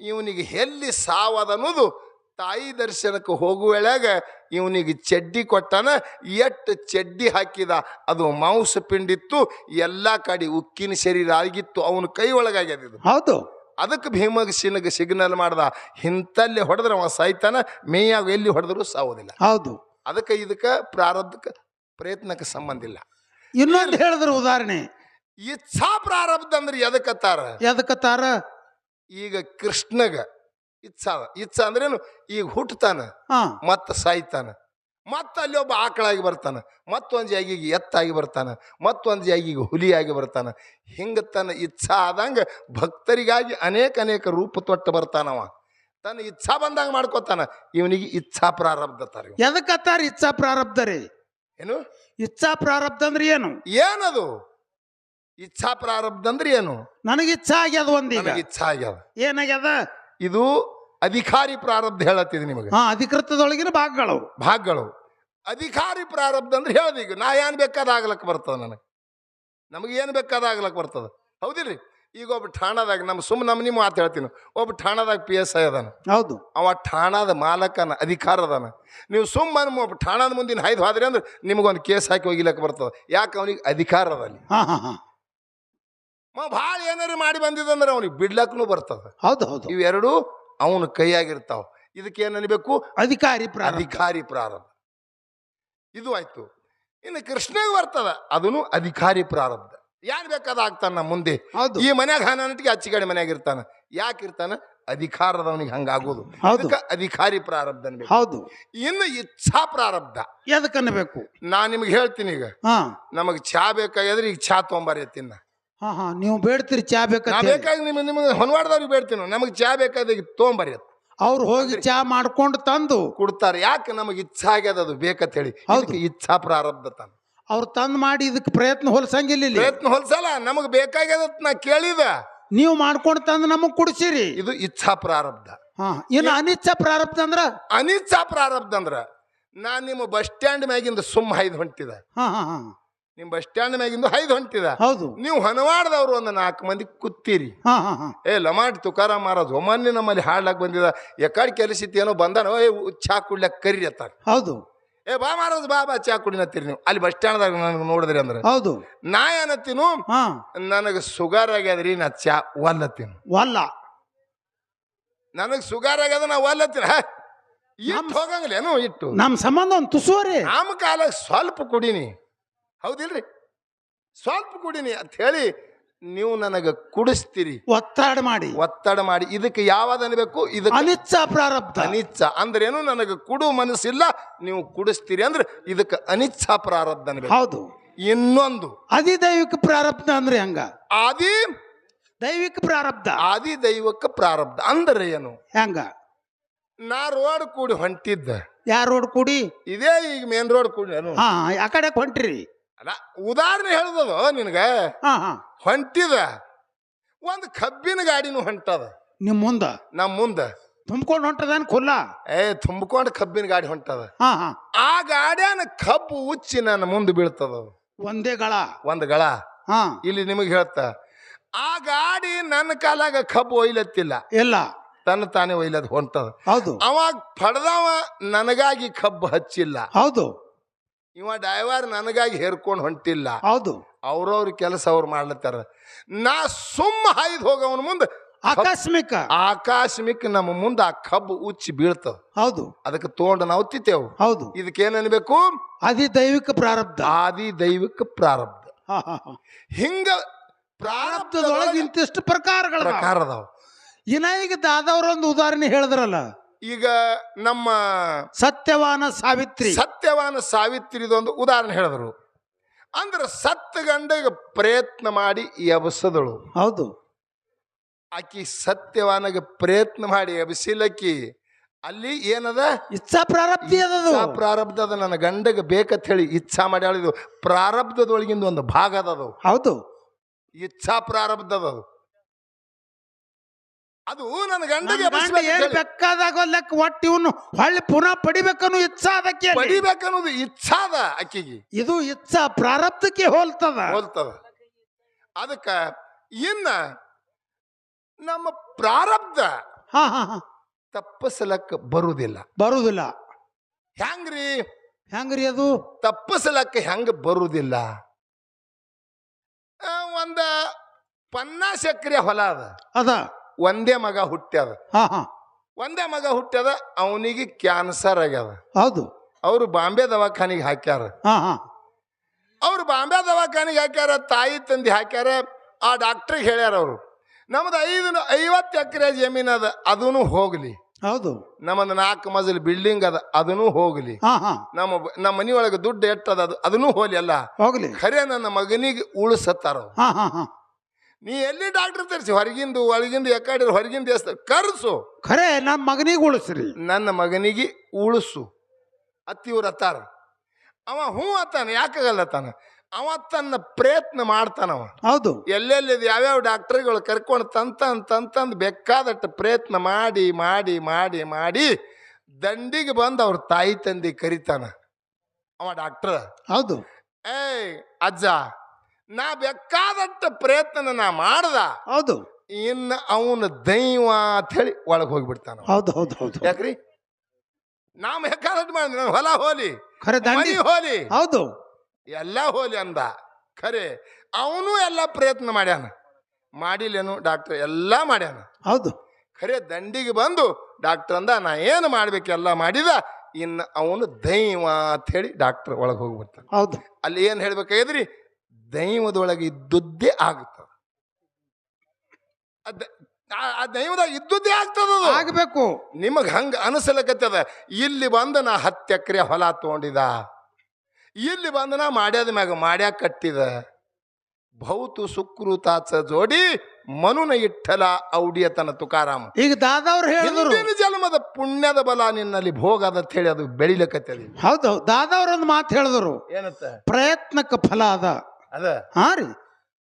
ಇವನಿಗೆ ಎಲ್ಲಿ ಸಾವದ ಅನ್ನೋದು ತಾಯಿ ದರ್ಶನಕ್ಕೆ ಹೋಗುವೊಳಗೆ ಇವನಿಗೆ ಚಡ್ಡಿ ಕೊಟ್ಟನ ಎಟ್ಟು ಚಡ್ಡಿ ಹಾಕಿದ ಅದು ಮಾಂಸ ಪಿಂಡಿತ್ತು ಎಲ್ಲ ಕಡೆ ಉಕ್ಕಿನ ಶರೀರ ಆಗಿತ್ತು ಅವನ ಕೈ ಒಳಗಾಗ್ಯದ ಹೌದು. ಅದಕ್ಕೆ ಭೀಮಗ ಸಿಗ್ನಲ್ ಮಾಡ್ದ ಇಂತಲ್ಲಿ ಹೊಡೆದ್ರೆ ಅವ ಸಾಯ್ತಾನ ಮೇಯಾಗ ಎಲ್ಲಿ ಹೊಡೆದ್ರು ಸಾವುದಿಲ್ಲ. ಹೌದು. ಅದಕ್ಕೆ ಇದಕ್ಕೆ ಪ್ರಾರಬ್ಧಕ್ಕೆ ಪ್ರಯತ್ನಕ್ಕೆ ಸಂಬಂಧ ಇಲ್ಲ. ಇನ್ನೊಂದು ಹೇಳಿದ್ರೆ ಉದಾಹರಣೆ. ಇಚ್ಛಾ ಪ್ರಾರಬ್ಧ ಅಂದ್ರೆ ಎದಕ್ಕತ್ತಾರ ಎದಕ್ಕತ್ತಾರ ಈಗ ಕೃಷ್ಣಗ ಇಚ್ಛಾ. ಇಚ್ಛಾ ಅಂದ್ರೇನು? ಈಗ ಹುಟ್ಟತಾನ ಮತ್ತ ಸಾಯ್ತಾನ ಮತ್ತ ಅಲ್ಲಿ ಒಬ್ಬ ಆಕಳಾಗಿ ಬರ್ತಾನೆ ಮತ್ತೊಂದು ಜಾಗಿಗೆ ಎತ್ತಾಗಿ ಬರ್ತಾನೆ ಮತ್ತೊಂದು ಜಾಗಿಗೆ ಹುಲಿಯಾಗಿ ಬರ್ತಾನೆ. ಹಿಂಗೆ ತನ್ನ ಇಚ್ಛಾ ಆದಂಗೆ ಭಕ್ತರಿಗಾಗಿ ಅನೇಕ ಅನೇಕ ರೂಪ ತೊಟ್ಟು ಬರ್ತಾನವ. ತನ್ನ ಇಚ್ಛಾ ಬಂದಾಗ ಮಾಡ್ಕೋತಾನ. ಇವನಿಗೆ ಇಚ್ಛಾ ಪ್ರಾರಬ್ಧ ತಾರೆ ಎದಕ್ಕತ್ತಾರ ಇಚ್ಛಾ ಪ್ರಾರಬ್ಧ ರೀ? ಏನು? ಇಚ್ಛಾ ಪ್ರಾರಬ್ಧ ಅಂದ್ರೆ ಏನು? ಏನದು? ಇಚ್ಛಾ ಪ್ರಾರಬ್ಧ ಅಂದ್ರೆ ಏನು? ನನಗೆ ಇಚ್ಛಾ ಆಗ್ಯದ ಒಂದು ಇಚ್ಛಾ ಆಗ್ಯದ. ಏನಾಗ್ಯದ? ಇದು ಅಧಿಕಾರಿ ಪ್ರಾರಬ್ಧ ಹೇಳತ್ತಿದೆ ನಿಮಗೆ. ಹಾ ಅಧಿಕೃತದೊಳಗಿನ ಭಾಗಗಳು. ಭಾಗಗಳು. ಅಧಿಕಾರಿ ಪ್ರಾರಬ್ಧ ಅಂದ್ರೆ ಹೇಳ್ದೆ ಈಗ ನಾ ಏನ್ ಬೇಕಾದ ಆಗ್ಲಕ್ ಬರ್ತದ ನನಗೆ. ನಮಗೆ ಏನು ಬೇಕಾದ ಆಗ್ಲಕ್ ಬರ್ತದ? ಹೌದಿಲ್ರಿ? ಈಗ ಒಬ್ಬ ಠಾಣದಾಗ ನಮ್ಮ ಸುಮ್ ನಮ್ಮ ನಿಮ್ಮ ಮಾತು ಹೇಳ್ತೀನಿ. ಒಬ್ಬ ಠಾಣದಾಗ ಪಿ ಎಸ್ ಐ ಅದಾನ. ಹೌದು. ಅವ ಠಾಣದ ಮಾಲಕನ ಅಧಿಕಾರ ಅದಾನ. ನೀವು ಸುಮ್ಮನೆ ಒಬ್ಬ ಠಾಣದ ಮುಂದಿನ ಹೈದು ಹೋದ್ರಿ ಅಂದ್ರೆ ನಿಮಗೊಂದು ಕೇಸ್ ಹಾಕಿ ಹೋಗಿಲಕ್ಕೆ ಬರ್ತದ. ಯಾಕೆ ಅವನಿಗೆ ಅಧಿಕಾರ ಅದ ಅಲ್ಲಿ? ಹಾ ಹಾ ಹಾ. ಭಾಳ ಏನಾರು ಮಾಡಿ ಬಂದಿದ್ದಂದ್ರೆ ಅವನಿಗೆ ಬಿಡ್ಲಕ್ಕೂ ಬರ್ತದ. ಹೌದು ಹೌದು. ಇವೆರಡು ಅವನ ಕೈಯಾಗಿರ್ತಾವ. ಇದಕ್ಕೆ ಏನು ಅನ್ಬೇಕು? ಅಧಿಕಾರಿ ಪ್ರಾರಬ್ಧ. ಅಧಿಕಾರಿ ಪ್ರಾರಬ್ಧ. ಇದು ಆಯ್ತು. ಇನ್ನು ಕೃಷ್ಣಗೆ ಬರ್ತದ ಅದನ್ನು ಅಧಿಕಾರಿ ಪ್ರಾರಬ್ಧ. ಯಾನ್ ಬೇಕಾದ ಆಗ್ತಾನ ಮುಂದೆ? ಈ ಮನ್ಯಾಗ ಹಾನಟಿಗೆ ಅಚ್ಚಿಗಡೆ ಮನ್ಯಾಗ ಇರ್ತಾನ. ಯಾಕೆ ಇರ್ತಾನ? ಅಧಿಕಾರದವನಿಗೆ ಹಂಗಾಗೋದು. ಅದಕ್ಕೆ ಅಧಿಕಾರಿ ಪ್ರಾರಬ್ಧ ಅನ್ಬೇಕು. ಹೌದು. ಇನ್ನು ಇಚ್ಛಾ ಪ್ರಾರಬ್ಧ. ಎದಕ್ಕನ್ನಬೇಕು ನಾ ನಿಮ್ಗೆ ಹೇಳ್ತೀನಿ ಈಗ. ನಮಗೆ ಚಾ ಬೇಕಾಗ್ಯದ್ರೆ ಈಗ ಚಾ ತೊಗೊಂಬಾರಿ ತಿನ್ನ ಹಾ ಹಾ. ನೀವು ಬೇಡ್ತೀರಿ ಚಾ ನಾ ಬೇಕಂತ ಬೇಕಾಗಿ ನಿಮ್ಮ ನಿಮಗೆ ಹೊನ್ವಾಡ್ದವ್ರಿಗೆ ಬೇಡ್ತೀನಿ. ನಮಗೆ ಚಾ ಬೇಕಾದಾಗ ಅದು ಅವ್ರು ಹೋಗಿ ಚಾ ಮಾಡ್ಕೊಂಡು ತಂದು. ಕೊಡ್ತಾರೆ. ಯಾಕೆ ನಮಗೆ ಇಚ್ಛಾ ಆಗ್ಯದ ಅದು ಬೇಕಂತ ಹೇಳಿ ಹೌದು. ಇಚ್ಛಾ ಪ್ರಾರಬ್ಧ ತಾನ ಅವ್ರು ತಂದು ಮಾಡಿ ಇದಕ್ಕೆ ಪ್ರಯತ್ನ ಹೊಲ್ಸಂಗಿಲ್ಲ ಇಲ್ಲಿ. ಪ್ರಯತ್ನ ಹೊಲ್ಸಲ್ಲ ನಮಗೆ ಬೇಕಾಗ್ಯದ ನಾ ಕೇಳಿದ. ನೀವು ಮಾಡ್ಕೊಂಡು ತಂದು ನಮಗ್ ಕುಡಿಸಿರಿ. ಇದು ಇಚ್ಛಾ ಪ್ರಾರಬ್ಧ. ಹಾ ಇನ್ನು ಅನಿಚ್ಛಾ ಪ್ರಾರಬ್ಧ ಅಂದ್ರ? ಅನಿಚ್ಛಾ ಪ್ರಾರಬ್ಧ ಅಂದ್ರ ನಾ ನಿಮ್ಮ ಬಸ್ ಸ್ಟ್ಯಾಂಡ್ ಮ್ಯಾಗಿಂದ ಸುಮ್ಮ ಹಾಯ್ದು ಹೊಂಟಿದ. ಹಾ ಹಾ ಹಾ. ನಿಮ್ಮ ಬಸ್ ಸ್ಟ್ಯಾಂಡ್ ಮ್ಯಾಗಿಂದ ಹೈದು ಹೊಂಟಿದ. ಹೌದು. ನೀವು ಹೊನವಾಡ್ದವ್ರು ಒಂದು ನಾಲ್ಕು ಮಂದಿ ಕುತ್ತೀರಿ ಹಾ ಹಾ ಹಾ. ಏ ಲಮಾಟ್ ತುಕಾರ ಮಾರೋದು ಒಮ್ಮನ್ನಿ ನಮ್ಮಲ್ಲಿ ಹಾಡ್ಲಾಕ್ ಬಂದಿದ. ಎಕಡೆ ಕೆಲಸಿತ್ತು ಏನೋ ಬಂದಾನ? ಏ ಚಾ ಕುಡ್ಲಕ್ ಕರಿ ಅತ್ತಾರ ಹೌದು. ಏ ಬಾ ಮಾರೋದು ಬಾ ಬಾ ಚಾ ಕುಡಿನತ್ತೀರಿ ನೀವು. ಅಲ್ಲಿ ಬಸ್ ಸ್ಟ್ಯಾಂಡ್ದಾಗ ನನಗೆ ನೋಡಿದ್ರಿ ಅಂದ್ರೆ. ಹೌದು. ನಾ ಏನತ್ತೀನು ಹಾ. ನನಗೆ ಸುಗರ್ ಆಗ್ಯಾದ್ರಿ ನಾ ಚಾ ಒಲ್ಲತ್ತೀನಿ ವಲ್ಲ ನನಗೆ ಸುಗಾರ್ ಆಗ್ಯದ ನಾ ಒಲ್ಲತ್ತೀನಿ ಹ. ಹೋಗಂಗಿಲ್ಲ ಹೋಗಂಗಿಲ್ಲೇನು ಇಟ್ಟು. ನಮ್ಮ ಸಂಬಂಧ ಒಂದು ತುಸುವರಿ ನಮ್ಮ ಕಾಲ ಸ್ವಲ್ಪ ಕುಡೀನಿ. ಹೌದಿಲ್ರಿ? ಸ್ವಲ್ಪ ಕುಡಿನಿ ಅಂತ ಹೇಳಿ ನೀವು ನನಗೆ ಕುಡಿಸ್ತೀರಿ. ಒತ್ತಡ ಮಾಡಿ. ಒತ್ತಡ ಮಾಡಿ. ಇದಕ್ಕೆ ಯಾವ್ದು ಅನ್ಬೇಕು? ಇದು ಅನಿಚ್ಛ ಪ್ರಾರಬ್ಧ. ಅನಿಚ್ಛ. ಅಂದ್ರೇನು ನನಗೆ ಕುಡು ಮನಸ್ಸಿಲ್ಲ ನೀವು ಕುಡಿಸ್ತೀರಿ ಅಂದ್ರೆ ಇದಕ್ಕೆ ಅನಿಚ್ಛ ಪ್ರಾರಬ್ಧ ಅನ್ಬೇಕು. ಹೌದು. ಇನ್ನೊಂದು. ಅದಿ ದೈವಿಕ ಪ್ರಾರಬ್ಧ ಅಂದ್ರೆ ಹಂಗ? ಆದಿ ದೈವಿಕ ಪ್ರಾರಬ್ಧ. ಆದಿ ದೈವಕ್ಕ ಪ್ರಾರಬ್ಧ ಅಂದ್ರೆ ಏನು? ಹೆಂಗ? ನಾ ರೋಡ್ ಕೂಡಿ ಹೊಂಟಿದ್ದ. ಯಾರ ರೋಡ್ ಕೂಡಿ? ಇದೇ ಈಗ ಮೇನ್ ರೋಡ್ ಕೂಡಿ ಆ ಕಡೆ ಹೊಂಟ್ರಿ. ಅಲ್ಲ ಉದಾಹರಣೆ ಹೇಳ್ದದು ನಿನಗ? ಹಾ ಹಾ. ಹೊಂಟಿದ. ಒಂದು ಕಬ್ಬಿನ ಗಾಡಿನೂ ಹೊಂಟದ. ನಿಮ್ ಮುಂದ? ನಮ್ಮ ಮುಂದ. ತುಂಬ್ಕೊಂಡು ಹೊಂಟದೇನ್ ಖುಲ್ಲ? ಏ ತುಂಬಿಕೊಂಡು ಕಬ್ಬಿನ ಗಾಡಿ ಹೊಂಟದ. ಹಾ ಹಾ. ಆ ಗಾಡಿಯನ್ನು ಕಬ್ಬು ಉಚ್ಚಿ ನನ್ನ ಮುಂದೆ ಬೀಳ್ತದ ಅದು. ಒಂದೇ ಗಳ? ಒಂದು ಗಳ? ಹಾ. ಇಲ್ಲಿ ನಿಮಗೆ ಹೇಳ್ತ. ಆ ಗಾಡಿ ನನ್ನ ಕಾಲಾಗ ಕಬ್ಬು ಒಯ್ಲತ್ತಿಲ್ಲ. ಇಲ್ಲ ತನ್ನ ತಾನೇ ಒಯ್ಲದ್ ಹೊಂಟದ. ಹೌದು. ಅವಾಗ ಪಡೆದವ ನನಗಾಗಿ ಕಬ್ಬು ಹಚ್ಚಿಲ್ಲ. ಹೌದು. ಇವ ಡೈವರ್ ನನಗಾಗಿ ಹೇರ್ಕೊಂಡು ಹೊಂಟಿಲ್ಲ. ಹೌದು. ಅವ್ರವ್ರ ಕೆಲಸ ಅವ್ರು ಮಾಡ್ಲತ್ತಾರ. ನಾ ಸುಮ್ಮ ಹಾಯ್ದು ಹೋಗವನ ಮುಂದೆ ಆಕಸ್ಮಿಕ. ಆಕಸ್ಮಿಕ ನಮ್ಮ ಮುಂದೆ ಆ ಕಬ್ಬು ಉಚ್ಚಿ ಬೀಳ್ತದ. ಹೌದು. ಅದಕ್ಕೆ ತೋಂಡ ನಾವು ತಿತ್ತೇವು ಹೌದು. ಇದಕ್ಕೇನ್ ಅನ್ಬೇಕು? ಆದಿ ದೈವಿಕ ಪ್ರಾರಬ್ಧ. ಆದಿ ದೈವಿಕ ಪ್ರಾರಬ್ಧ. ಹಾ ಹಾ ಹಾ. ಹಿಂಗ ಪ್ರಾರಬ್ಧದೊಳಗೆ ಇಂತಿಷ್ಟು ಪ್ರಕಾರಗಳ ಪ್ರಕಾರ ಅದಾವ ಇನ್ನ ಈಗ ದಾದವ್ರೊಂದು ಉದಾಹರಣೆ ಹೇಳಿದ್ರಲ್ಲ. ಈಗ ನಮ್ಮ ಸತ್ಯವಾನ ಸಾವಿತ್ರಿ. ಸತ್ಯವಾನ ಸಾವಿತ್ರಿದೊಂದು ಉದಾಹರಣೆ ಹೇಳಿದ್ರು. ಅಂದ್ರೆ ಸತ್ತ ಗಂಡಗ ಪ್ರಯತ್ನ ಮಾಡಿ ಎಬಸದಳು. ಹೌದು. ಆಕಿ ಸತ್ಯವಾನಗ ಪ್ರಯತ್ನ ಮಾಡಿ ಎಬಸಿಲಕ್ಕಿ ಅಲ್ಲಿ ಏನದ? ಇಚ್ಛಾ ಪ್ರಾರಬ್ಧಿ ಅದದು. ಅದ. ಪ್ರಾರಬ್ಧದ ನನ್ನ ಗಂಡಗ ಬೇಕಂತ ಹೇಳಿ ಇಚ್ಛಾ ಮಾಡಿ ಹೇಳಿದ್ವು ಪ್ರಾರಬ್ಧದೊಳಗಿಂದ ಒಂದು ಭಾಗ ಅದು ಹೌದು. ಇಚ್ಛಾ ಪ್ರಾರಬ್ಧದ ಅದು ನನ್ನ ಗಂಡಗೆ ಏನ್ ಬೇಕಾದಾಗ ಲೆಕ್ಕ ಒಟ್ಟು ಇವನು ಹೊಳ್ಳಿ ಪುನಃ ಪಡಿಬೇಕನ್ನು ಇಚ್ಛಾ ಅದಕ್ಕೆ. ಪಡಿಬೇಕನ್ನೋದು ಇಚ್ಛಾದ ಅಕ್ಕಿಗೆ. ಇದು ಇಚ್ಛಾ ಪ್ರಾರಬ್ಧಕ್ಕೆ ಹೋಲ್ತದ. ಹೋಲ್ತದ. ಅದಕ್ಕ ಇನ್ನ ನಮ್ಮ ಪ್ರಾರಬ್ಧ ಹಾ ಹಾ ಹಾ. ತಪ್ಪಿಸಲಕ್ಕ ಬರುವುದಿಲ್ಲ ಬರುದಿಲ್ಲ. ಹೆಂಗ್ರಿ? ಹೆಂಗ್ರಿ ಅದು? ತಪ್ಪಸಲಕ್ಕ ಹೆಂಗ ಬರುವುದಿಲ್ಲ ಒಂದ ಪನ್ನಾಸ್ ಎಕರೆ ಹೊಲ ಅದ. ಅದ. ಒಂದೇ ಮಗ ಹುಟ್ಟ್ಯದ ಹಾ ಹಾ. ಒಂದೇ ಮಗ ಹುಟ್ಟ್ಯದ ಅವನಿಗೆ ಕ್ಯಾನ್ಸರ್ ಆಗ್ಯದ. ಹೌದು. ಅವರು ಬಾಂಬೆ ದವಾಖಾನಿಗೆ ಹಾಕ್ಯಾರ. ಹಾ ಹಾ. ಅವ್ರು ಬಾಂಬೆ ದವಾಖಾನಿಗೆ ಹಾಕ್ಯಾರ ತಾಯಿ ತಂದೆ ಹಾಕ್ಯಾರ ಆ ಡಾಕ್ಟ್ರಿಗೆ ಹೇಳ್ಯಾರ ಅವರು ನಮ್ದು ಐದು ಐವತ್ತು ಎಕರೆ ಜಮೀನ್ ಅದ ಅದೂ ಹೋಗ್ಲಿ. ಹೌದು. ನಮ್ಮದು ನಾಲ್ಕು ಮಜಲ್ ಬಿಲ್ಡಿಂಗ್ ಅದ ಅದನ್ನು ಹೋಗ್ಲಿ. ಹಾ ಹಾ. ನಮ್ಮ ನಮ್ಮ ಮನಿಯೊಳಗೆ ದುಡ್ಡು ಎಟ್ಟದ ಅದು ಅದನ್ನೂ ಹೋಗ್ಲಿ ಅಲ್ಲ. ಹೋಗ್ಲಿ. ಖರೆ ನನ್ನ ಮಗನಿಗೆ ಉಳಿಸತ್ತಾರ ಹಾ ಹಾ ಹಾ. ನೀ ಎಲ್ಲಿ ಡಾಕ್ಟರ್ ತರಿಸಿ? ಹೊರಗಿಂದು ಒಳಗಿಂದು ಎಕಡೆ ಹೊರಗಿಂದ ಎಸ್ತಾರೆ ಕರ್ಸು. ಖರೆ ನಮ್ಮ ಮಗನಿಗೆ ಉಳಿಸ್ರಿ. ನನ್ನ ಮಗನಿಗೆ ಉಳಿಸು. ಅತ್ತಿವ್ರು ಅತ್ತಾರ ಅವ ಹ್ಞೂ ಅತ್ತಾನ ಯಾಕಾಗಲ್ಲತ್ತಾನ ಅವ ತನ್ನ ಪ್ರಯತ್ನ ಮಾಡ್ತಾನವ ಹೌದು. ಎಲ್ಲೆಲ್ಲಿ ಯಾವ್ಯಾವ ಡಾಕ್ಟರ್ಗಳು ಕರ್ಕೊಂಡು ತಂತಂದು ತಂತಂದು ಬೇಕಾದಟ್ಟು ಪ್ರಯತ್ನ ಮಾಡಿ ಮಾಡಿ ಮಾಡಿ ಮಾಡಿ ದಂಡಿಗೆ ಬಂದು ಅವ್ರ ತಾಯಿ ತಂದೆ ಕರಿತಾನ. ಅವ ಡಾಕ್ಟರ್. ಹೌದು. ಏಯ್ ಅಜ್ಜ ನಾ ಬೇಕಾದಟ್ಟ ಪ್ರಯತ್ನ ನಾ ಮಾಡ್ದ ಹೌದು. ಇನ್ನು ಅವನ ದೈವ ಅಂತ ಹೇಳಿ ಒಳಗೆ ಹೋಗ್ಬಿಡ್ತಾನ ಹೌದು ಹೌದು ಹೌದು. ಯಾಕ್ರಿ? ನಾವು ಬೇಕಾದಟ್ಟು ಮಾಡಿದ್ವಿ ನಾನು ಹೊಲ ಹೋಲಿ ಖರೆ ದಂಡಿ. ಹೋಲಿ. ಹೌದು. ಎಲ್ಲ ಹೋಲಿ ಅಂದ. ಖರೆ ಅವನು ಎಲ್ಲ ಪ್ರಯತ್ನ ಮಾಡ್ಯಾನ. ಮಾಡಿಲ್ಲೇನು ಡಾಕ್ಟರ್ ಎಲ್ಲ ಮಾಡ್ಯಾನ. ಹೌದು. ಖರೆ ದಂಡಿಗೆ ಬಂದು ಡಾಕ್ಟರ್ ಅಂದ ನಾ ಏನು ಮಾಡ್ಬೇಕು ಎಲ್ಲ ಮಾಡಿದ ಇನ್ನು ಅವನು ದೈವ ಅಂತ ಹೇಳಿ ಡಾಕ್ಟರ್ ಒಳಗೆ ಹೋಗ್ಬಿಡ್ತಾನೆ. ಹೌದು. ಅಲ್ಲಿ ಏನು ಹೇಳ್ಬೇಕಾಗಿದ್ರಿ? ದೈವದೊಳಗೆ ಇದ್ದುದ್ದೇ ಆಗ್ತದೆ. ಆ ದೈವದಾಗ ಇದ್ದುದ್ದೇ ಆಗ್ತದ ಆಗಬೇಕು. ನಿಮಗೆ ಹಂಗೆ ಅನಿಸಲಕತ್ತದ ಇಲ್ಲಿ ಬಂದ ನಾ ಹತ್ತೆಕ್ರೆ ಹೊಲ ತೊಗೊಂಡಿದ. ಇಲ್ಲಿ ಬಂದ ನಾ ಮಾಡ್ಯಾದ ಮ್ಯಾಗ ಮಾಡ್ಯಾಕ ಕಟ್ಟಿದ. ಭೌತು ಸುಕೃತಾಚ ಜೋಡಿ ಮನುನ ಇಟ್ಟಲ ಔಡಿಯತನ ತುಕಾರಾಮ. ಈಗ ದಾದವ್ರು ಹೇಳಿದ್ರು. ಜನ್ಮದ ಪುಣ್ಯದ ಬಲ ನಿನ್ನಲ್ಲಿ ಭೋಗ ಅದಂತ ಹೇಳಿ ಅದು ಬೆಳಿಲಕತ್ತದ ಹೌದು ದಾದವ್ರ ಒಂದು ಮಾತು ಹೇಳಿದ್ರು. ಏನತ್ತ ಪ್ರಯತ್ನಕ್ಕೆ ಫಲ ಅದ. ಅದ? ಹಾ ರೀ.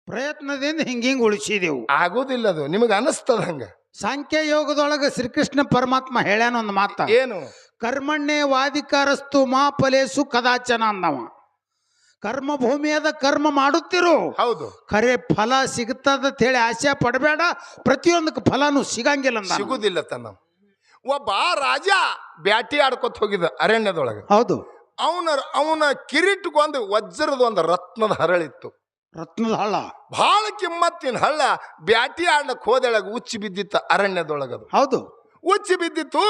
ಪ್ರಯತ್ನದಿಂದ ಹಿಂಗ ಹಿಂಗ ಉಳಿಸಿದೆವು. ಆಗೋದಿಲ್ಲ ಅದು. ನಿಮಗೆ ಅನಿಸ್ತದ ಹಂಗ? ಸಾಂಖ್ಯ ಯೋಗದೊಳಗೆ ಶ್ರೀಕೃಷ್ಣ ಪರಮಾತ್ಮ ಹೇಳ್ಯಾನ ಒಂದು ಮಾತ. ಏನು? ಕರ್ಮಣ್ಣೆ ವಾದಿಕಾರಸ್ತು ಮಾ ಫಲೇಸು ಕದಾಚನ ಅಂದವ ಕರ್ಮ ಭೂಮಿಯದ ಕರ್ಮ ಮಾಡುತ್ತಿರು. ಹೌದು. ಖರೆ ಫಲ ಸಿಗುತ್ತದ ಅಂತ ಹೇಳಿ ಆಸೆ ಪಡಬೇಡ. ಪ್ರತಿಯೊಂದಕ್ಕೆ ಫಲನೂ ಸಿಗಂಗಿಲ್ಲ ಅಂದ ಸಿಗುದಿಲ್ಲ ತನ್ನ. ಒಬ್ಬ ರಾಜ ಬ್ಯಾಟಿ ಆಡ್ಕೊತ ಹೋಗಿದ್ದ ಅರಣ್ಯದೊಳಗೆ. ಹೌದು. ಅವನ ಅವನ ಕಿರೀಟಗೊಂದು ವಜ್ರದ ಒಂದು ರತ್ನದ ಹರಳಿತ್ತು. ರತ್ನದ ಹಳ್ಳ? ಬಹಳ ಕಿಮ್ಮತ್ತಿನ ಹಳ್ಳ. ಬ್ಯಾಟಿ ಆಡ್ಲಕ್ಕೆ ಹೋದೊಳಗೆ ಉಚ್ಚಿ ಬಿದ್ದಿತ್ತು ಅರಣ್ಯದೊಳಗದು. ಹೌದು. ಉಚ್ಚಿ ಬಿದ್ದಿತ್ತು.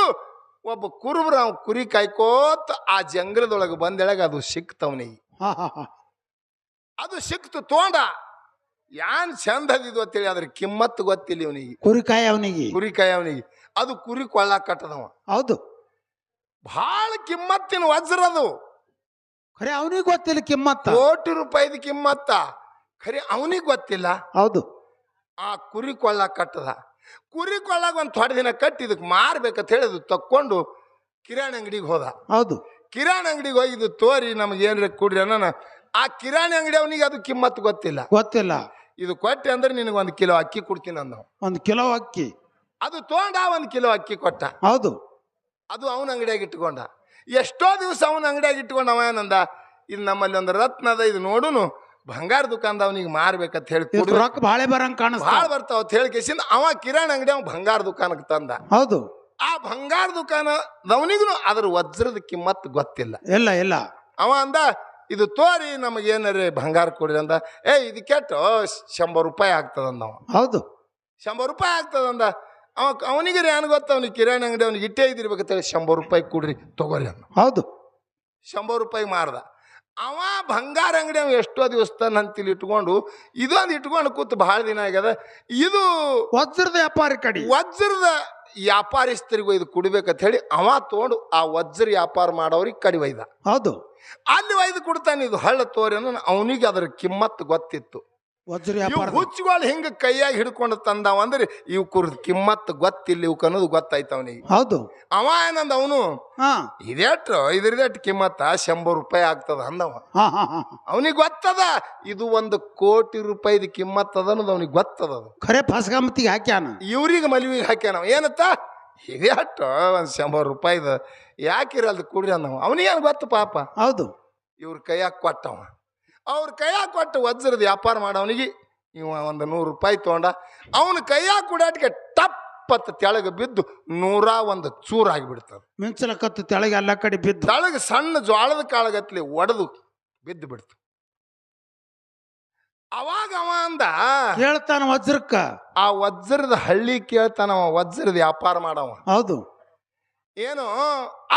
ಒಬ್ಬ ಕುರುಬ್ರ ಕುರಿ ಕಾಯ್ಕೋತ ಆ ಜಂಗಲದೊಳಗೆ ಬಂದೆಳಗ ಅದು ಸಿಕ್ತವನಿಗೆ ಹಾ ಹಾ ಹಾ. ಅದು ಸಿಕ್ತು ತೋಂಡ. ಯಾನ್ ಚಂದ ಅದಿದು ಅಂತೇಳಿ ಅದ್ರ ಕಿಮ್ಮತ್ತು ಗೊತ್ತಿಲ್ಲ ಇವನಿಗೆ. ಕುರಿಕಾಯಿ ಅವನಿಗೆ ಕುರಿ ಕಾಯಿ ಅವನಿಗೆ ಅದು ಕುರಿ ಕೊಳ್ಳಾಕ್ ಕಟ್ಟದವ ಹೌದು. ಬಹಳ ಕಿಮ್ಮತ್ತಿನ ವಜ್ರ ಅದು. ಖರೆ ಅವನಿಗೆ ಗೊತ್ತಿಲ್ಲ ಕಿಮ್ಮತ್ತ. ಕೋಟಿ ರೂಪಾಯಿದ ಕಿಮ್ಮತ್ತ. ಖರೆ ಅವನಿಗೆ ಗೊತ್ತಿಲ್ಲ. ಹೌದು. ಆ ಕುರಿ ಕೊಳ್ಳ ಕಟ್ಟದ. ಕುರಿ ಕೊಳ್ಳಾಗ ಒಂದು ಥೊಡೆ ದಿನ ಕಟ್ಟಿ ಇದಕ್ಕೆ ಮಾರ್ಬೇಕಂತ ಹೇಳಿದು ತಕ್ಕೊಂಡು ಕಿರಾಣಿ ಅಂಗಡಿಗೆ ಹೋದ. ಹೌದು. ಕಿರಾಣಿ ಅಂಗಡಿಗೆ ಹೋಗಿ ಇದು ತೋರಿ ನಮ್ಗೆ ಏನ್ರ ಕೊಡ್ರಿ ಅನ್ನೋಣ ಆ ಕಿರಾಣಿ ಅಂಗಡಿ ಅವನಿಗೆ ಅದು ಕಿಮ್ಮತ್ತು ಗೊತ್ತಿಲ್ಲ. ಗೊತ್ತಿಲ್ಲ. ಇದು ಕೊಟ್ಟೆ ಅಂದ್ರೆ ನಿನಗೆ ಒಂದು ಕಿಲೋ ಅಕ್ಕಿ ಕೊಡ್ತೀನಿ ಅಂದ. ಒಂದು ಕಿಲೋ ಅಕ್ಕಿ. ಅದು ತೊಗೊಂಡ ಒಂದು ಕಿಲೋ ಅಕ್ಕಿ ಕೊಟ್ಟ. ಹೌದು. ಅದು ಅವನ ಅಂಗಡಿಯಾಗಿ ಇಟ್ಕೊಂಡ ಎಷ್ಟೋ ದಿವಸ ಅವನ ಅಂಗಡಿಯಾಗಿ ಇಟ್ಟುಕೊಂಡ ಅವ ಏನಂದ? ಇದು ನಮ್ಮಲ್ಲಿ ಒಂದು ರತ್ನ ಅದ ಇದು ನೋಡುನು ಬಂಗಾರ ದುಕಾನ್ದ ಅವನಿಗೆ ಮಾರ್ಬೇಕಂತ ಹೇಳಿ ರೊಕ್ಕ ಬಾಳೆ ಬರಂಗ್ ಕಾಣ ಭಾಳ ಬರ್ತಾವ ಅಂತ ಹೇಳಿ ಕೇಸಿಂದ ಅವ ಕಿರಾಣಿ ಅಂಗಡಿ ಅವ ಬಂಗಾರ ದುಕಾನಕ್ಕೆ ತಂದ. ಹೌದು. ಆ ಬಂಗಾರ ದುಕಾನದವನಿಗೂ ಅದ್ರ ವಜ್ರದ ಕಿಮ್ಮತ್ ಗೊತ್ತಿಲ್ಲ. ಇಲ್ಲ ಇಲ್ಲ. ಅವ ಅಂದ ಇದು ತೋರಿ ನಮಗೆ ಏನಾರ ಬಂಗಾರ ಕೊಡಿ ಅಂದ. ಏ ಇದು ಕೆಟ್ಟು ಶಂಬರ್ ರೂಪಾಯಿ ಆಗ್ತದಂದ ಅವ. ಹೌದು. ಶಂಬರ್ ರೂಪಾಯಿ ಆಗ್ತದಂದ. ಅವ ಅವನಿಗೆ ಏನು ಗೊತ್ತು ಅವನಿಗೆ ಕಿರಾಣಿ ಅಂಗಡಿ ಅವ್ನಿಗೆ ಇಟ್ಟೇ ಇದ್ದಿರ್ಬೇಕಂತೇಳಿ ಶಂಬರ್ ರೂಪಾಯಿ ಕೊಡ್ರಿ ತಗೋರಿ ಹೌದು. ಶಂಬರ್ ರೂಪಾಯಿ ಮಾರ್ದ. ಅವ ಬಂಗಾರ ಅಂಗಡಿ ಅವ ಎಷ್ಟೋ ದಿವಸ ತನ್ನ ಇಟ್ಕೊಂಡು ಇಟ್ಕೊಂಡು ಇದೊಂದು ಇಟ್ಕೊಂಡು ಕೂತು ಭಾಳ ದಿನ ಆಗ್ಯದ. ಇದು ವಜ್ರದ ವ್ಯಾಪಾರಿ ಕಡಿ. ವಜ್ರದ ವ್ಯಾಪಾರಿಸ್ತರಿಗೂ ಇದು ಕುಡಿಬೇಕಂತ ಹೇಳಿ ಅವ ತಗೊಂಡು ಆ ವಜ್ರ ವ್ಯಾಪಾರ ಮಾಡೋರಿಗೆ ಕಡಿ ಒಯ್ದ. ಹೌದು. ಅಲ್ಲಿ ಒಯ್ದು ಕೊಡ್ತಾನೆ ಇದು ಹಳ್ಳ ತೋರಿ ಅವನಿಗೆ ಅದರ ಕಿಮ್ಮತ್ತು ಗೊತ್ತಿತ್ತು. ವಜ್ರ ವ್ಯಾಪಾರ ಹುಚ್ಚುಗಳು ಹಿಂಗ ಕೈಯಾಗಿ ಹಿಡ್ಕೊಂಡು ತಂದಾವ ಅಂದ್ರೆ ಇವ್ ಕುರ್ದ ಕಿಮ್ಮತ್ತು ಗೊತ್ತಿಲ್ಲ ಇವ್ ಅನ್ನೋದು ಗೊತ್ತಾಯ್ತು ಅವನಿಗೆ. ಹೌದು. ಅವ ಏನಂದ ಅವನು? ಹಾ. ಇದೇಟ್ರು ಇದ್ರದೇಟ್ ಕಿಮ್ಮತ್ತ ಶಂಬರ್ ರೂಪಾಯಿ ಆಗ್ತದ ಅಂದವ. ಅವನಿಗೆ ಗೊತ್ತದ? ಇದು ಒಂದು ಕೋಟಿ ರೂಪಾಯಿದ ಕಿಮ್ಮತ್ ಅದ ಅನ್ನೋದು ಅವನಿಗೆ ಗೊತ್ತದ ಅದು. ಖರೆ ಫಸ್ಗಾಮತಿಗೆ ಹಾಕ್ಯಾನ. ಇವ್ರಿಗೆ ಮಲ್ವಿಗೆ ಹಾಕ್ಯಾನ ಏನತ್ತ? ಇದೇ ಒಂದ್ ಒಂದು ಶಂಬರ್ ರೂಪಾಯಿದ ಯಾಕಿರಲ್ದು ಕುಡ್ರಿ ಅಂದವ. ಅವನಿಗೇನು ಗೊತ್ತು ಪಾಪ? ಹೌದು. ಇವ್ರ ಕೈಯಾಗ ಕೊಟ್ಟವ. ಅವ್ರ ಕೈಯಾಗ ಕೊಟ್ಟು ವಜ್ರದ ವ್ಯಾಪಾರ ಮಾಡವನಿಗೆ ಇವ ಒಂದು ನೂರು ರೂಪಾಯಿ ತೊಗೊಂಡ ಅವನ ಕೈಯಾಗ ಕುಡಾಟಿಗೆ ಟಪ್ಪತ್ತ ತೆಳಗೆ ಬಿದ್ದು ನೂರ ಒಂದು ಚೂರಾಗಿಬಿಡ್ತದೆ ಮಿಂಚಲ ಕತ್ತು ತೆಳಗೆ ಎಲ್ಲ ಕಡೆ ಬಿದ್ದು. ತೆಳಗೆ ಸಣ್ಣ ಜ್ವಾಳದ ಕಾಳಗತ್ಲಿ ಒಡೆದು ಬಿದ್ದು ಬಿಡ್ತು. ಅವಾಗ ಅವ ಅಂದ ಹೇಳ್ತಾನ ವಜ್ರಕ್ಕ. ಆ ವಜ್ರದ ಹಳ್ಳಿ ಕೇಳ್ತಾನವ ವಜ್ರದ ವ್ಯಾಪಾರ ಮಾಡವ. ಹೌದು. ಏನು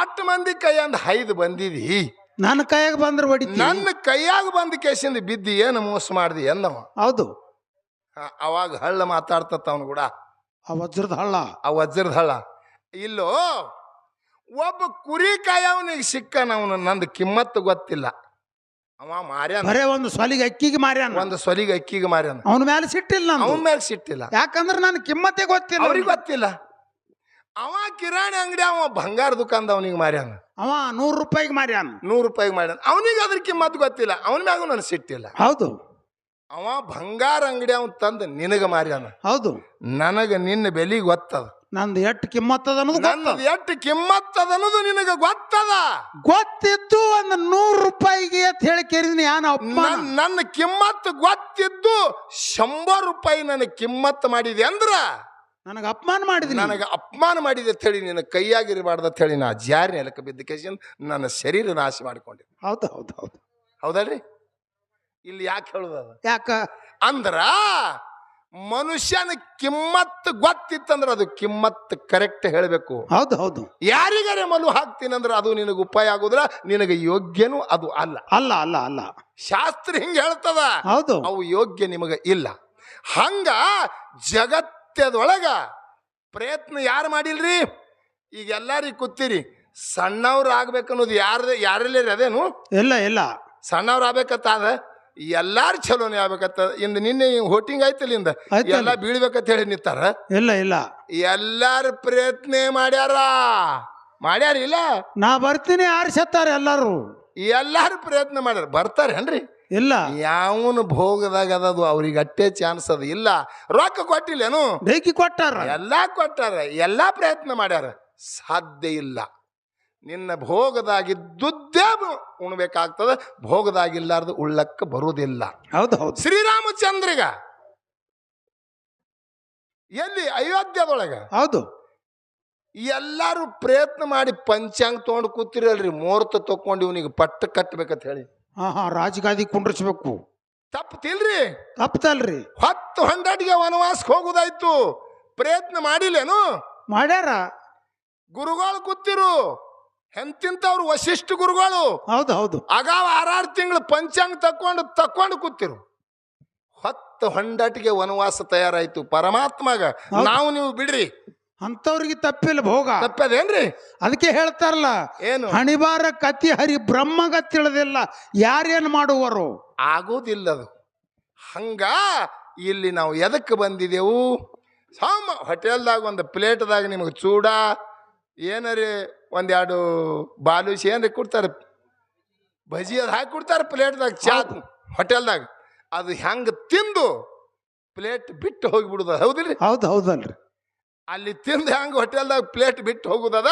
ಅಟ್ಟು ಮಂದಿ ಕೈಯಂದ ಹೈದು ಬಂದಿದಿ. ನನ್ನ ಕೈಯಾಗ ಬಂದ್ರೆ ಹೊಡಿತಿ? ನನ್ನ ಕೈಯಾಗ ಬಂದ ಕೇಸಿಂದ ಬಿದ್ದಿ ಏನು ಮೋಸ ಮಾಡ್ದಿ ಎಂದವ? ಹೌದು. ಅವಾಗ ಹಳ್ಳ ಮಾತಾಡ್ತತ್ತ ಅವನು ಕೂಡ. ಆ ವಜ್ರದ ಹಳ್ಳ. ಆ ವಜ್ರದ ಹಳ್ಳ. ಇಲ್ಲೋ ಒಬ್ಬ ಕುರಿ ಕಾಯವನಿಗೆ ಸಿಕ್ಕನ ಅವನು ನಂದು ಕಿಮ್ಮತ್ತು ಗೊತ್ತಿಲ್ಲ. ಅವ ಮಾರ್ಯಾನ. ಬರೇ ಒಂದು ಸೊಲಿಗೆ ಅಕ್ಕಿಗೆ ಮಾರ್ಯಾನ. ಒಂದು ಸೊಲಿಗೆ ಅಕ್ಕಿಗೆ ಮಾರ್ಯಾನ. ಅವನ ಮೇಲೆ ಸಿಟ್ಟಿಲ್ಲ ಅವನ ಮೇಲೆ ಸಿಟ್ಟಿಲ್ಲ. ಯಾಕಂದ್ರೆ ನನ್ನ ಕಿಮ್ಮತ್ತೇ ಗೊತ್ತಿಲ್ಲ ಅವ್ರಿಗೆ ಗೊತ್ತಿಲ್ಲ. ಅವ ಕಿರಾಣಿ ಅಂಗಡಿ ಅವ ಬಂಗಾರ ದುಕಾನ್ದ ಅವನಿಗೆ ಮಾರ್ಯಾನ. ಅವ ನೂರು ರೂಪಾಯಿಗೆ ಮಾರ್ಯಾನ ನೂರು ರೂಪಾಯಿಗೆ ಮಾಡ್ಯಾನ. ಅವನಿಗೆ ಅದ್ರ ಕಿಮ್ಮತ್ತು ಗೊತ್ತಿಲ್ಲ. ಅವನ ಮ್ಯಾಗೂ ನನಗೆ ಸಿಟ್ಟಿಲ್ಲ. ಹೌದು. ಅವ ಬಂಗಾರ ಅಂಗಡಿ ಅವನು ತಂದು ನಿನಗೆ ಮಾರ್ಯಾನ. ಹೌದು. ನನಗೆ ನಿನ್ನ ಬೆಲೆ ಗೊತ್ತದ ನಂದು ಎಷ್ಟು ಕಿಮ್ಮತ್ತದ ಅನ್ನೋದು ನನ್ನದು ಗೊತ್ತದ ಎಷ್ಟು ಕಿಮ್ಮತ್ತದ ಅನ್ನೋದು ನಿನಗೆ ಗೊತ್ತದ. ಗೊತ್ತಿದ್ದು ಒಂದು ನೂರು ರೂಪಾಯಿಗೆ ಅಂತ ಹೇಳಿ ಕೇಳಿದೀನಿ ಯಾನ ನನ್- ನನ್ನ ಕಿಮ್ಮತ್ತು ಗೊತ್ತಿದ್ದು ಶಂಬರ್ ರೂಪಾಯಿ ನನ್ನ ಕಿಮ್ಮತ್ತು ಮಾಡಿದೆ ಅಂದ್ರ ನನಗೆ ಅಪಮಾನ ಮಾಡಿದ್ರು ನನಗೆ ಅಪಮಾನ ಮಾಡಿದ ಅಂತ ಹೇಳಿ ನಿನ್ನ ಕೈಯಾಗಿರಬಾರ್ದು ಅಂತ ಹೇಳಿ ನಾ ಜಾರಿ ನೆಲಕ್ಕೆ ಬಿದ್ದ ಕೇಸಿಂದ ನನ್ನ ಶರೀರ ನಾಶ ಮಾಡಿಕೊಂಡೆ ಹೌದು ಹೌದು ಹೌದು. ಹೌದಲ್ರಿ? ಇಲ್ಲಿ ಯಾಕೆ ಹೇಳುದ ಯಾಕ? ಅಂದ್ರ ಮನುಷ್ಯನ ಕಿಮ್ಮತ್ತು ಗೊತ್ತಿತ್ತಂದ್ರ ಅದು ಕಿಮ್ಮತ್ ಕರೆಕ್ಟ್ ಹೇಳಬೇಕು. ಹೌದು ಹೌದು. ಯಾರಿಗಾರೆ ಮಲು ಹಾಕ್ತೀನಂದ್ರೆ ಅದು ನಿನಗೆ ಉಪಾಯ ಆಗುದ್ರ ನಿನಗೆ ಯೋಗ್ಯನೂ ಅದು ಅಲ್ಲ. ಅಲ್ಲ ಅಲ್ಲ ಅಲ್ಲ. ಶಾಸ್ತ್ರ ಹಿಂಗೆ ಹೇಳ್ತದ ಹೌದು. ಅವು ಯೋಗ್ಯ ನಿಮಗೆ ಇಲ್ಲ. ಹಂಗ ಜಗತ್ತದೊಳಗ ಪ್ರಯತ್ನ ಯಾರು ಮಾಡಿಲ್ರಿ? ಈಗ ಎಲ್ಲರಿಗೆ ಕೂತೀರಿ ಸಣ್ಣವ್ರು ಆಗ್ಬೇಕನ್ನೋದು ಯಾರ ಯಾರಲ್ಲಿ ಅದೇನು? ಇಲ್ಲ ಇಲ್ಲ. ಸಣ್ಣವ್ರು ಆಗ್ಬೇಕತ್ತ ಅದ ಎಲ್ಲಾರು ಚಲೋನೇ ಆಗ್ಬೇಕತ್ತ ಇಂದ ನಿನ್ನೆ ಹೋಟಿಂಗ್ ಆಯ್ತಲ್ಲ ಇಂದ ಆಯ್ತಲ್ಲ. ಎಲ್ಲ ಬೀಳ್ಬೇಕಂತ ಹೇಳಿ ನಿಂತಾರ? ಇಲ್ಲ ಇಲ್ಲ. ಎಲ್ಲಾರು ಪ್ರಯತ್ನ ಮಾಡ್ಯಾರ? ಮಾಡ್ಯಾರ ಇಲ್ಲ? ನಾ ಬರ್ತೀನಿ ಆರಿಸತ್ತಾರ ಎಲ್ಲಾರು. ಎಲ್ಲಾರು ಪ್ರಯತ್ನ ಮಾಡ್ಯಾರ. ಬರ್ತಾರೇನ್ರಿ? ಇಲ್ಲ. ಯಾವನು ಭೋಗದಾಗ ಅದು ಅವ್ರಿಗೆ ಅಟ್ಟೆ ಚಾನ್ಸ್ ಅದು. ಇಲ್ಲ. ರೊಕ್ಕ ಕೊಟ್ಟಿಲ್ಲೇನು? ಬೇಕಿ ಕೊಟ್ಟಾರ. ಎಲ್ಲ ಕೊಟ್ಟಾರ. ಎಲ್ಲ ಪ್ರಯತ್ನ ಮಾಡ್ಯಾರ. ಸಾಧ್ಯ ಇಲ್ಲ. ನಿನ್ನ ಭೋಗದಾಗಿದ್ದುದ್ದೇ ಉಣ್ಬೇಕಾಗ್ತದೆ. ಭೋಗದಾಗಿಲ್ಲಾರ್ದು ಉಳ್ಳಕ್ಕ ಬರುವುದಿಲ್ಲ ಹೌದು ಹೌದು. ಶ್ರೀರಾಮಚಂದ್ರಿಗ ಎಲ್ಲಿ? ಅಯೋಧ್ಯದೊಳಗ? ಹೌದು. ಎಲ್ಲಾರು ಪ್ರಯತ್ನ ಮಾಡಿ ಪಂಚಾಂಗ ತೊಗೊಂಡು ಕೂತಿರಲ್ರಿ. ಮುಹೂರ್ತ ತಕೊಂಡು ಇವನಿಗೆ ಪಟ್ಟ ಕಟ್ಟಬೇಕಂತ ಹೇಳಿ. ಹಾ ಹಾ ರಾಜಗಾದಿ ಕುಂಡ್ರಿಸ್ಬೇಕು. ತಪ್ಪತಿಲ್ರಿ? ತಪ್ಪತಲ್ರಿ. ಹತ್ತು ಹಂಡ್ರೆಡ್ಗೆ ವನವಾಸಕ್ಕೆ ಹೋಗುದಾಯ್ತು. ಪ್ರಯತ್ನ ಮಾಡಿಲ್ಲೇನು? ಮಾಡ್ಯಾರ. ಗುರುಗಳು ಕೂತಿರು. ಎಂತಿಂತವ್ರು ವಶಿಷ್ಠ ಗುರುಗಳು. ಹೌದು ಹೌದು. ಆಗಾವ ಆರಾರು ತಿಂಗಳು ಪಂಚಾಂಗ ತಕ್ಕೊಂಡು ತಕ್ಕೊಂಡು ಕೂತಿರು. ಹತ್ತು ಹಂಡಾಟಿಗೆ ವನವಾಸ ತಯಾರಾಯ್ತು ಪರಮಾತ್ಮಗ. ನಾವು ನೀವು ಬಿಡ್ರಿ. ಅಂತವ್ರಿಗೆ ತಪ್ಪಿಲ್ಲ ಭೋಗ. ತಪ್ಪದೇನ್ರಿ ಅದಕ್ಕೆ ಹೇಳ್ತಾರಲ್ಲ ಏನು? ಹಣಿಬಾರ ಕತಿ ಹರಿ ಬ್ರಹ್ಮಗ ತಿಳಿದಿಲ್ಲ ಯಾರೇನು ಮಾಡುವರು? ಆಗೋದಿಲ್ಲ ಅದು ಹಂಗ ಇಲ್ಲಿ ನಾವು ಎದಕ್ಕೆ ಬಂದಿದೆವು? ಸಾಮ ಹೋಟೆಲ್ದಾಗ ಒಂದು ಪ್ಲೇಟ್ದಾಗ ನಿಮಗೆ ಚೂಡ ಏನರಿ ಒಂದೆರಡು ಬಾಲೂಸಿ ಏನ್ರಿ ಕೊಡ್ತಾರೆ? ಬಜಿ ಅದು ಹಾಕಿ ಕೊಡ್ತಾರೆ ಪ್ಲೇಟ್ದಾಗ ಚಾ ಹೋಟೆಲ್ದಾಗ. ಅದು ಹೆಂಗೆ ತಿಂದು ಪ್ಲೇಟ್ ಬಿಟ್ಟು ಹೋಗಿಬಿಡುದು ಹೌದಿಲ್ರಿ? ಹೌದು ಹೌದಲ್ರಿ. ಅಲ್ಲಿ ತಿಂದು ಹೆಂಗೆ ಹೋಟೆಲ್ದಾಗ ಪ್ಲೇಟ್ ಬಿಟ್ಟು ಹೋಗುದದ?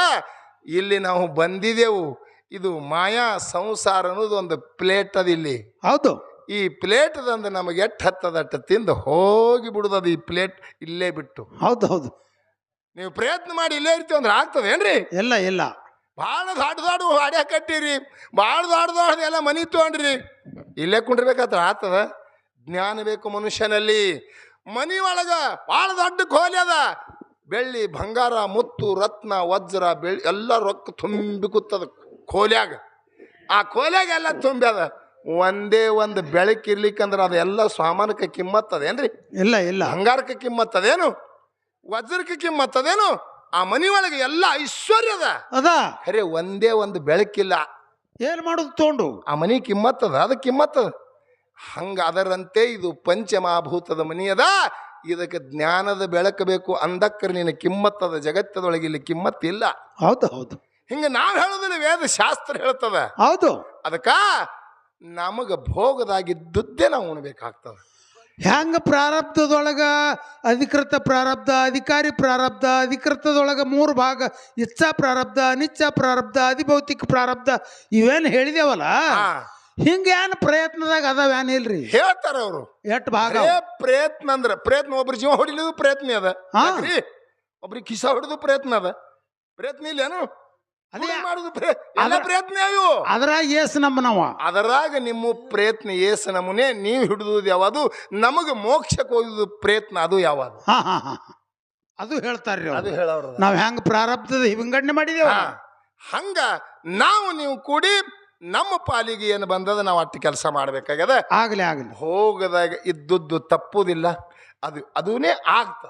ಇಲ್ಲಿ ನಾವು ಬಂದಿದೆವು. ಇದು ಮಾಯಾ ಸಂಸಾರ ಅನ್ನೋದು ಒಂದು ಪ್ಲೇಟ್ ಅದ ಇಲ್ಲಿ. ಹೌದು. ಈ ಪ್ಲೇಟ್ದಂದು ನಮಗೆ ಎಷ್ಟು ಹತ್ತದಟ್ಟು ತಿಂದು ಹೋಗಿ ಬಿಡುದದು ಈ ಪ್ಲೇಟ್ ಇಲ್ಲೇ ಬಿಟ್ಟು. ಹೌದು ಹೌದು. ನೀವು ಪ್ರಯತ್ನ ಮಾಡಿ ಇಲ್ಲೇ ಇರ್ತೀವಿ ಅಂದ್ರೆ ಆಗ್ತದೇನ್ರಿ ಇಲ್ಲ ಇಲ್ಲ. ಭಾಳ ದೊಡ್ಡ ದೊಡ್ಡ ಹಾಡ್ಯ ಕಟ್ಟಿರಿ. ಭಾಳ ದೊಡ್ಡ ದೊಡ್ಡ ಎಲ್ಲ ಮನಿ ತೊಗೊಂಡ್ರಿ. ಇಲ್ಲೇ ಕುಂಡ್ರಬೇಕಾದ್ರೆ ಆಗ್ತದ? ಜ್ಞಾನ ಬೇಕು ಮನುಷ್ಯನಲ್ಲಿ. ಮನಿ ಒಳಗ ಭಾಳ ದೊಡ್ಡ ಕೋಲಿ ಅದ. ಬೆಳ್ಳಿ ಬಂಗಾರ ಮುತ್ತು ರತ್ನ ವಜ್ರ ಬೆಳ್ಳಿ ಎಲ್ಲ ರೊಕ್ಕ ತುಂಬಿ ಕೂತದ ಕೋಲ್ಯಾಗ. ಆ ಕೋಲ್ಯಾಗ ಎಲ್ಲ ಅದ. ಒಂದೇ ಒಂದು ಬೆಳಕಿರ್ಲಿಕ್ಕಂದ್ರೆ ಅದೆಲ್ಲ ಸಾಮಾನಕ್ಕೆ ಕಿಮ್ಮತ್ತದೇನ್ರಿ ಇಲ್ಲ ಇಲ್ಲ. ಬಂಗಾರಕ್ಕೆ ಕಿಮ್ಮತ್ತದೇನು ವಜ್ರಕ್ಕೆ ಕಿಮ್ಮತ್ತದೇನು ಆ ಮನಿ ಒಳಗೆ ಎಲ್ಲ ಐಶ್ವರ್ಯದ ಅದ. ಅರೆ ಒಂದೇ ಒಂದು ಬೆಳಕಿಲ್ಲ ಏನ್ ಮಾಡುದು ತೊಗೊಂಡು ಆ ಮನಿ ಕಿಮ್ಮತ್ತದ ಅದು ಕಿಮ್ಮತ್ತದ ಹಂಗ ಅದರಂತೆ ಇದು ಪಂಚಮಹಾಭೂತದ ಮನಿ ಅದ. ಇದಕ್ಕೆ ಜ್ಞಾನದ ಬೆಳಕು ಬೇಕು ಅಂದಕ್ಕರೆ ನಿನ್ನ ಕಿಮ್ಮತ್ತದ ಜಗತ್ತದೊಳಗೆ ಇಲ್ಲಿ ಕಿಮ್ಮತ್ತಿಲ್ಲ ಹೌದು ಹೌದು. ಹಿಂಗೆ ನಾವು ಹೇಳೋದಿಲ್ಲ ವೇದ ಶಾಸ್ತ್ರ ಹೇಳ್ತದ. ಹೌದು. ಅದಕ್ಕ ನಮಗೆ ಭೋಗದಾಗಿದ್ದುದ್ದೇ ನಾವು ಉಣ್ಬೇಕಾಗ್ತದ. ಹೆಂಗ ಪ್ರಾರಬ್ಧದೊಳಗ ಅಧಿಕೃತ ಪ್ರಾರಬ್ಧ ಅಧಿಕಾರಿ ಪ್ರಾರಬ್ಧ ಅಧಿಕೃತದೊಳಗ ಮೂರು ಭಾಗ ಇಚ್ಛಾ ಪ್ರಾರಬ್ಧ ಅನಿಚ್ಛಾ ಪ್ರಾರಬ್ಧ ಅಧಿಭೌತಿಕ ಪ್ರಾರಬ್ಧ ಇವೇನು ಹೇಳಿದೇವಲ್ಲ? ಹಾ, ಹಿಂಗ ಪ್ರಯತ್ನದಾಗ ಅದಾವ ಏನ್ ಇಲ್ರಿ? ಹೇಳ್ತಾರ ಅವರು. ಎಟ್ ಭಾಗ ಪ್ರಯತ್ನ ಅಂದ್ರ ಪ್ರಯತ್ನ ಒಬ್ರ ಜೀವ ಹೊಡಿಲಿದು ಪ್ರಯತ್ನ ಅದ. ಹಾ. ಯಾಕ್ರಿ? ಒಬ್ರಿಗೆ ಕಿಸ ಹೊಡೆದು ಪ್ರಯತ್ನ ಅದ. ಪ್ರಯತ್ನ ಇಲ್ಲೇನು ಅದೇ ಅದೇ ಮಾಡುದು ಪ್ರಯ- ಎಲ್ಲ ಅದ್ರ- ಪ್ರಯತ್ನ ಅಯ್ಯೋ ಅದ್ರಾಗ ಏಸ್ ನಮ್ಮ ನಾವ ಅದರಾಗ ನಿಮ್ಮ ಪ್ರಯತ್ನ ಏಸ ನಮೂನೆ ನೀವು ಹಿಡಿದು ಯಾವುದು? ನಮಗೆ ಮೋಕ್ಷಕ್ಕೆ ಹೋಗುದು ಪ್ರಯತ್ನ ಅದು ಯಾವುದು? ಹಾ ಹಾ ಹಾ ಅದು ಹೇಳ್ತಾರ್ರಿ ಅವ್ರು. ಅದು ಹೇಳೋರು. ನಾವು ಹೆಂಗ ಪ್ರಾರಬ್ಧದ ವಿಂಗಡಣೆ ಮಾಡಿದೇವ? ಹಂಗ ನಾವು ನೀವು ಕೂಡಿ ನಮ್ಮ ಪಾಲಿಗೆ ಏನು ಬಂದದ ನಾವು ಅಟ್ಟು ಕೆಲಸ ಮಾಡ್ಬೇಕಾಗ್ಯದ? ಆಗಲಿ ಆಗಲಿ. ಹೋಗದಾಗ ಇದ್ದದ್ದು ತಪ್ಪುದಿಲ್ಲ. ಅದು ಅದೂನೇ ಆಗ್ತದ.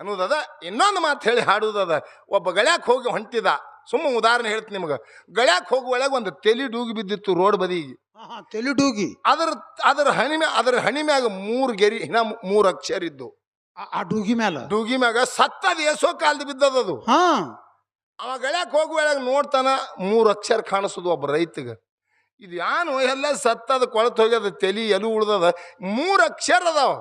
ಅನ್ನೋದದ ಇನ್ನೊಂದು ಮಾತು ಹೇಳಿ ಹಾಡುದದ. ಒಬ್ಬ ಗಳ್ಯಾಕ್ ಹೋಗಿ ಹೊಂಟಿದ. ಸುಮ್ಮ ಉದಾಹರಣೆ ಹೇಳ್ತೀನಿ ನಿಮ್ಗೆ. ಗಳ್ಯಾಕ್ ಹೋಗುವೊಳಗೆ ಒಂದು ತೆಲಿ ಡೂಗಿ ಬಿದ್ದಿತ್ತು ರೋಡ್ ಬದಿಗೆ. ತೆಲಿ ಡೂಗಿ. ಅದರ ಅದರ ಹಣಿಮೆ ಅದರ ಹಣಿಮ್ಯಾಗ ಮೂರು ಗೆರಿ ಇನ್ನ ಮೂರು ಅಕ್ಷರ ಇದ್ದು. ಆ- ಆ ಡೂಗಿ ಮ್ಯಾಲ? ಡೂಗಿ ಮ್ಯಾಗ ಸತ್ತದ ಎಸೋ ಕಾಲ್ದು ಬಿದ್ದದದು. ಹಾ. ಅವ ಗಳ್ಯಾಕ್ ಹೋಗುವಾಗ ನೋಡ್ತಾನ ಮೂರು ಅಕ್ಷರ ಕಾಣಿಸೋದು ಒಬ್ಬ ರೈತಗೆ. ಇದು ಯಾನು ಎಲ್ಲ ಸತ್ತದ ಕೊಳತು ಹೋಗ್ಯದ ತಲಿ ಎಲು ಉಳ್ದದ ಮೂರು ಅಕ್ಷರ ಅದಾವ.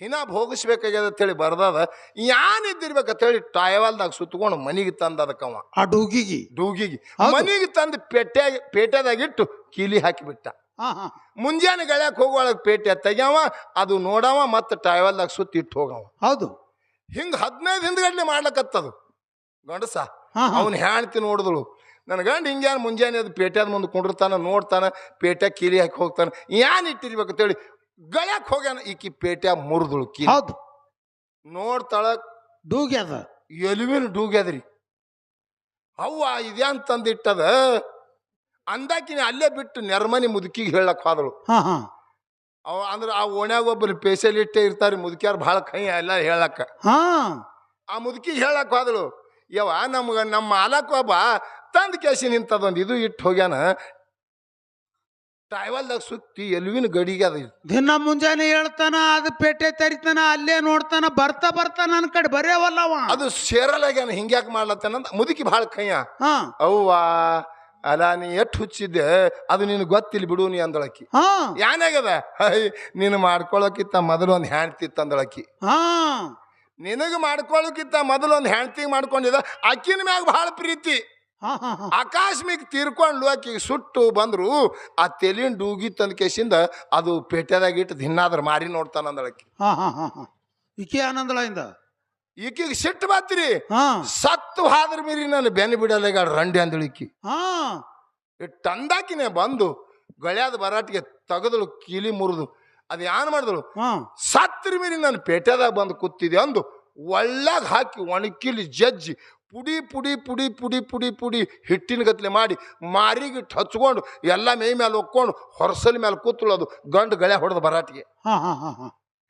ಹಿನ ಭೋಗಿಸ್ಬೇಕಾಗ್ಯದ ಅಂತೇಳಿ ಬರ್ದದ. ಯಾನ್ ಇದ್ದಿರ್ಬೇಕಂತೇಳಿ ಟಾಯವಾಲ್ದಾಗ ಸುತ್ಕೊಂಡು ಮನಿಗೆ ತಂದ ಅದಕ್ಕವ. ಆ ಡೂಗಿಗಿ. ಡೂಗಿಗಿ. ಮನಿಗೆ ತಂದು ಪೇಟೆ ಪೇಟೆದಾಗಿಟ್ಟು ಕೀಲಿ ಹಾಕಿಬಿಟ್ಟ. ಮುಂಜಾನೆ ಗಳ್ಯಾಕ್ ಹೋಗುವಾಗ ಪೇಟೆ ತೆಗ್ಯಾವ ಅದು ನೋಡವ ಮತ್ತೆ ಟಾಯವಾಲ್ದಾಗ ಸುತ್ತಿಟ್ಟು ಹೋಗವ. ಹೌದು. ಹಿಂಗ ಹದಿನೈದು ಹಿಂದ್ಗಡ್ಲೆ ಮಾಡ್ಲಕತ್ತದು. ಗಂಡಸ ಅವನು ಹೆಣ್ತಿ ನೋಡಿದಳು. ನನ್ನ ಗಂಡ ಹಿಂಗ್ಯಾನ ಮುಂಜಾನೆ ಅದು ಪೇಟ್ಯಾದ ಮುಂದೆ ಕುಂಡಿರ್ತಾನ ನೋಡ್ತಾನೆ ಪೇಟ್ಯಾಗ ಕೀಲಿ ಹಾಕಿ ಹೋಗ್ತಾನೆ. ಏನ್ ಇಟ್ಟಿರ್ಬೇಕು ಅಂತೇಳಿ ಗಳಕ್ ಹೋಗ್ಯಾನ. ಈಕಿ ಪೇಟ್ಯಾ ಮುರಿದಳು ಕೀಲಿ. ಹೌದು. ನೋಡ್ತಾಳ ಡೂಗ್ಯದ. ಎಲುವಿನ ಡೂಗ್ಯಾದ್ರಿ. ಅವ್ವ ಇದ್ಯಾನ್ ತಂದಿಟ್ಟದ? ಅಂದಾಕಿನ ಅಲ್ಲೇ ಬಿಟ್ಟು ನೆರ್ಮನಿ ಮುದುಕಿಗೆ ಹೇಳಕ್ ಹೋದಳು. ಅವ ಅಂದ್ರೆ ಆ ಓಣ್ಯಾಗ ಒಬ್ಬರು ಪೇಸಲಿಟ್ಟೆ ಇರ್ತಾರೆ ಮುದುಕ್ಯಾರ ಭಾಳ ಕೈ ಎಲ್ಲ ಹೇಳಕ್ಕ. ಹಾ. ಆ ಮುದುಕಿಗೆ ಹೇಳಕ್ ಹೋದಳು ಯವ್ವ ನಮ್ಗೆ ನಮ್ಮ ಮಾಲಕ್ ಒಬ್ಬ ತಂದ ಕೇಸಿ ನಿಂತದೊಂದು ಇದು ಇಟ್ಟು ಹೋಗ್ಯಾನ. ಟೈವಲ್ದಾಗ ಸುತ್ತಿ ಎಲ್ವಿನ ಗಡಿಗೆ ಅದ ಇದು. ದಿನ ಮುಂಜಾನೆ ಹೇಳ್ತಾನ ಅದು ಪೇಟೆ ತರಿತಾನ ಅಲ್ಲೇ ನೋಡ್ತಾನ ಬರ್ತಾ ಬರ್ತಾ ನನ್ನ ಕಡೆ ಬರೆಯವಲ್ಲವ ಅದು ಸೇರಲಾಗ್ಯಾನ ಹಿಂಗ್ಯಾಕ್ ಮಾಡ್ಲತ್ತಾನ ಮುದುಕಿ ಭಾಳ ಕೈಯ. ಹಾ. ಅವ್ವ ಅಲ್ಲ ನೀ ಎಷ್ಟು ಹುಚ್ಚಿದ್ದೆ ಅದು ನಿನ್ ಗೊತ್ತಿಲ್ಲ ಬಿಡು ನೀ ಅಂದಳಕಿ. ಹಾ. ಯಾನಾಗದ ಹೈ ನೀನು ಮಾಡ್ಕೊಳಕ್ಕಿಂತ ಮೊದಲು ಒಂದು ಹ್ಯಾಂಡ್ತಿತ್ತು ಅಂದಳಕ್ಕಿ ಹಾ. ನಿನಗೆ ಮಾಡ್ಕೊಳ್ಳೋಕ್ಕಿಂತ ಮೊದಲು ಒಂದು ಹೆಂಡತಿ ಮಾಡ್ಕೊಂಡಿದ ಅಕ್ಕಿನ ಮ್ಯಾಗ ಭಾಳ ಪ್ರೀತಿ. ಹಾ ಹಾ ಹಾ. ಆಕಾಶ್ಮಿಕ್ ತೀರ್ಕೊಂಡು ಆಕಿಗೆ ಸುಟ್ಟು ಬಂದ್ರು ಆ ತೆಲಿನ ಡೂಗಿ ತಂದ ಕೇಸಿಂದ ಅದು ಪೇಟೆದಾಗ ಇಟ್ಟು ದಿನ್ನಾದ್ರ ಮಾರಿ ನೋಡ್ತಾನ ಅಂದಳಕಿ ಆನಂದಳ ಹಾ ಹಾ ಹಾ. ಈಕೆ ಆನಂದಳಿಂದ ಈಕಿಗೆ ಸಿಟ್ಟು ಬತ್ತಿರಿ ಹಾ. ಸತ್ತು ಹಾದ್ರ ಮೀರಿ ನಾನು ಬೆನ್ನು ಬಿಡಲ್ಲ ರಂಡಿ ಅಂದಳಿಕಿ ಹಾ. ಇಟ್ಟು ತಂದಾಕಿನೇ ಬಂದು ಗಳ್ಯಾದ ಬರಾಟಿಗೆ ತೆಗೆದಳು ಕೀಲಿ ಮುರಿದು. ಅದು ಯಾನ್ ಮಾಡಿದಳು ಸತ್ರ ಮೀರಿ ನಾನು ಪೇಟೆದಾಗ ಬಂದು ಕೂತಿದೆ ಅಂದು ಒಳ್ಳಾಗ ಹಾಕಿ ಒಣಕಿಲಿ ಜಜ್ಜಿ ಪುಡಿ ಪುಡಿ ಪುಡಿ ಪುಡಿ ಪುಡಿ ಪುಡಿ ಹಿಟ್ಟಿನ ಗತ್ಲೆ ಮಾಡಿ ಮಾರಿಗಿಟ್ಟು ಹಚ್ಕೊಂಡು ಎಲ್ಲ ಮೈ ಮೇಲೆ ಒಕ್ಕೊಂಡು ಹೊರಸಲ್ ಮೇಲೆ ಕೂತಳು ಅದು ಗಂಡು ಗಳೆ ಹೊಡೆದು ಬರಾಟಿಗೆ.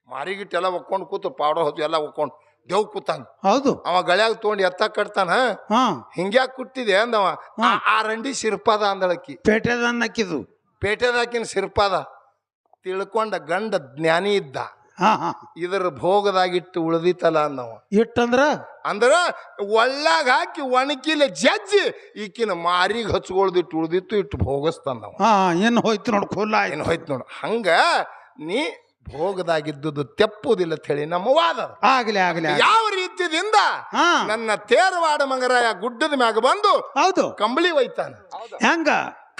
ಮಾರಿಗಿಟ್ಟು ಎಲ್ಲ ಒಕ್ಕೊಂಡು ಕೂತು ಪೌಡರ್ ಹೊತ್ತು ಎಲ್ಲ ಒಕ್ಕೊಂಡು ದೇವ್ ಕೂತಾನ. ಹೌದು. ಅವ ಗಳ್ಯಾಗ ತೊಗೊಂಡು ಎತ್ತ ಕಟ್ತಾನ? ಹಾ. ಹಿಂಗ್ಯಾಕ್ ಕುಟ್ಟಿದೆ ಅಂದವ? ಆ- ಆ ರಂಡಿ ಸಿರ್ಪಾದ ಅಂದಳಕ್ಕಿ. ಪೇಟೆದ ಅನ್ನಕ್ಕಿದು ಪೇಟೆದಾಕಿನ ಸಿರ್ಪಾದ. ತಿಳ್ಕೊಂಡ ಗಂಡ ಜ್ಞಾನಿ ಇದ್ದ. ಹಾ ಹಾ ಇದರ ಭೋಗದಾಗಿಟ್ಟು ಉಳಿದಿತ್ತಲ್ಲ ಅಂದವ ಇಟ್ಟಂದ್ರ? ಅಂದ್ರ ಒಳ್ಳಾಗ ಹಾಕಿ ಒಣಕಿಲೆ ಜಜ್ಜಿ ಈಕಿನ ಮಾರಿಗೆ ಹಚ್ಕೊಳ್ದಿಟ್ಟು ಉಳ್ದಿತ್ತು ಇಟ್ಟು ಭೋಗಸ್ತಂದವ. ಹಾ ಏನು ಹೋಯ್ತು ನೋಡು ಖುಲ್ಲ ಏನು ಹೋಯ್ತು ನೋಡು ಹಂಗ ನೀ ಭೋಗದಾಗಿದ್ದುದು ತೆಪ್ಪುದಿಲ್ಲ ಅಂತ ಹೇಳಿ ನಮ್ಮ ವಾದ. ಆಗ್ಲಿ ಆಗ್ಲಿ ಆಗ್ಲಿ. ಯಾವ ರೀತಿಯಿಂದ ಹಾ. ನನ್ನ ತೇರವಾಡ ಮಂಗರಾಯ ಗುಡ್ಡದ ಮ್ಯಾಗ ಬಂದು ಹೌದು. ಕಂಬಳಿ ಒಯ್ತಾನ. ಹೆಂಗ?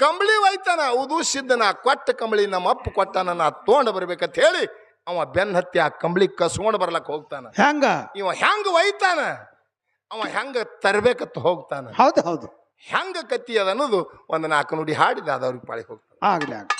ಕಂಬಳಿ ಒಯ್ತಾನ ಉದು ಸಿದ್ಧನ ಕೊಟ್ಟ ಕಂಬಳಿ ನಮ್ಮ ಅಪ್ಪ ಕೊಟ್ಟಾನ ನಾ ತೊಗೊಂಡು ಬರ್ಬೇಕಂತ ಹೇಳಿ ಅವ ಬೆನ್ನ ಹತ್ತಿ ಆ ಕಂಬಳಿ ಕಸ್ಕೊಂಡು ಬರ್ಲಕ್ ಹೋಗ್ತಾನ. ಹೆಂಗ? ಇವ ಹೆಂಗ ಒಯ್ತಾನ ಅವ ಹೆಂಗ ತರ್ಬೇಕಂತ ಹೋಗ್ತಾನ. ಹೌದು ಹೌದು. ಹೆಂಗ ಕತ್ತಿ ಅದ ಅನ್ನೋದು ಒಂದು ನಾಲ್ಕು ನುಡಿ ಹಾಡಿದ ಅದವ್ರಿಗೆ ಪಾಳಿ ಹೋಗ್ತಾನೆ. ಆಗ್ಲಿ ಆಗ್ಲಿ.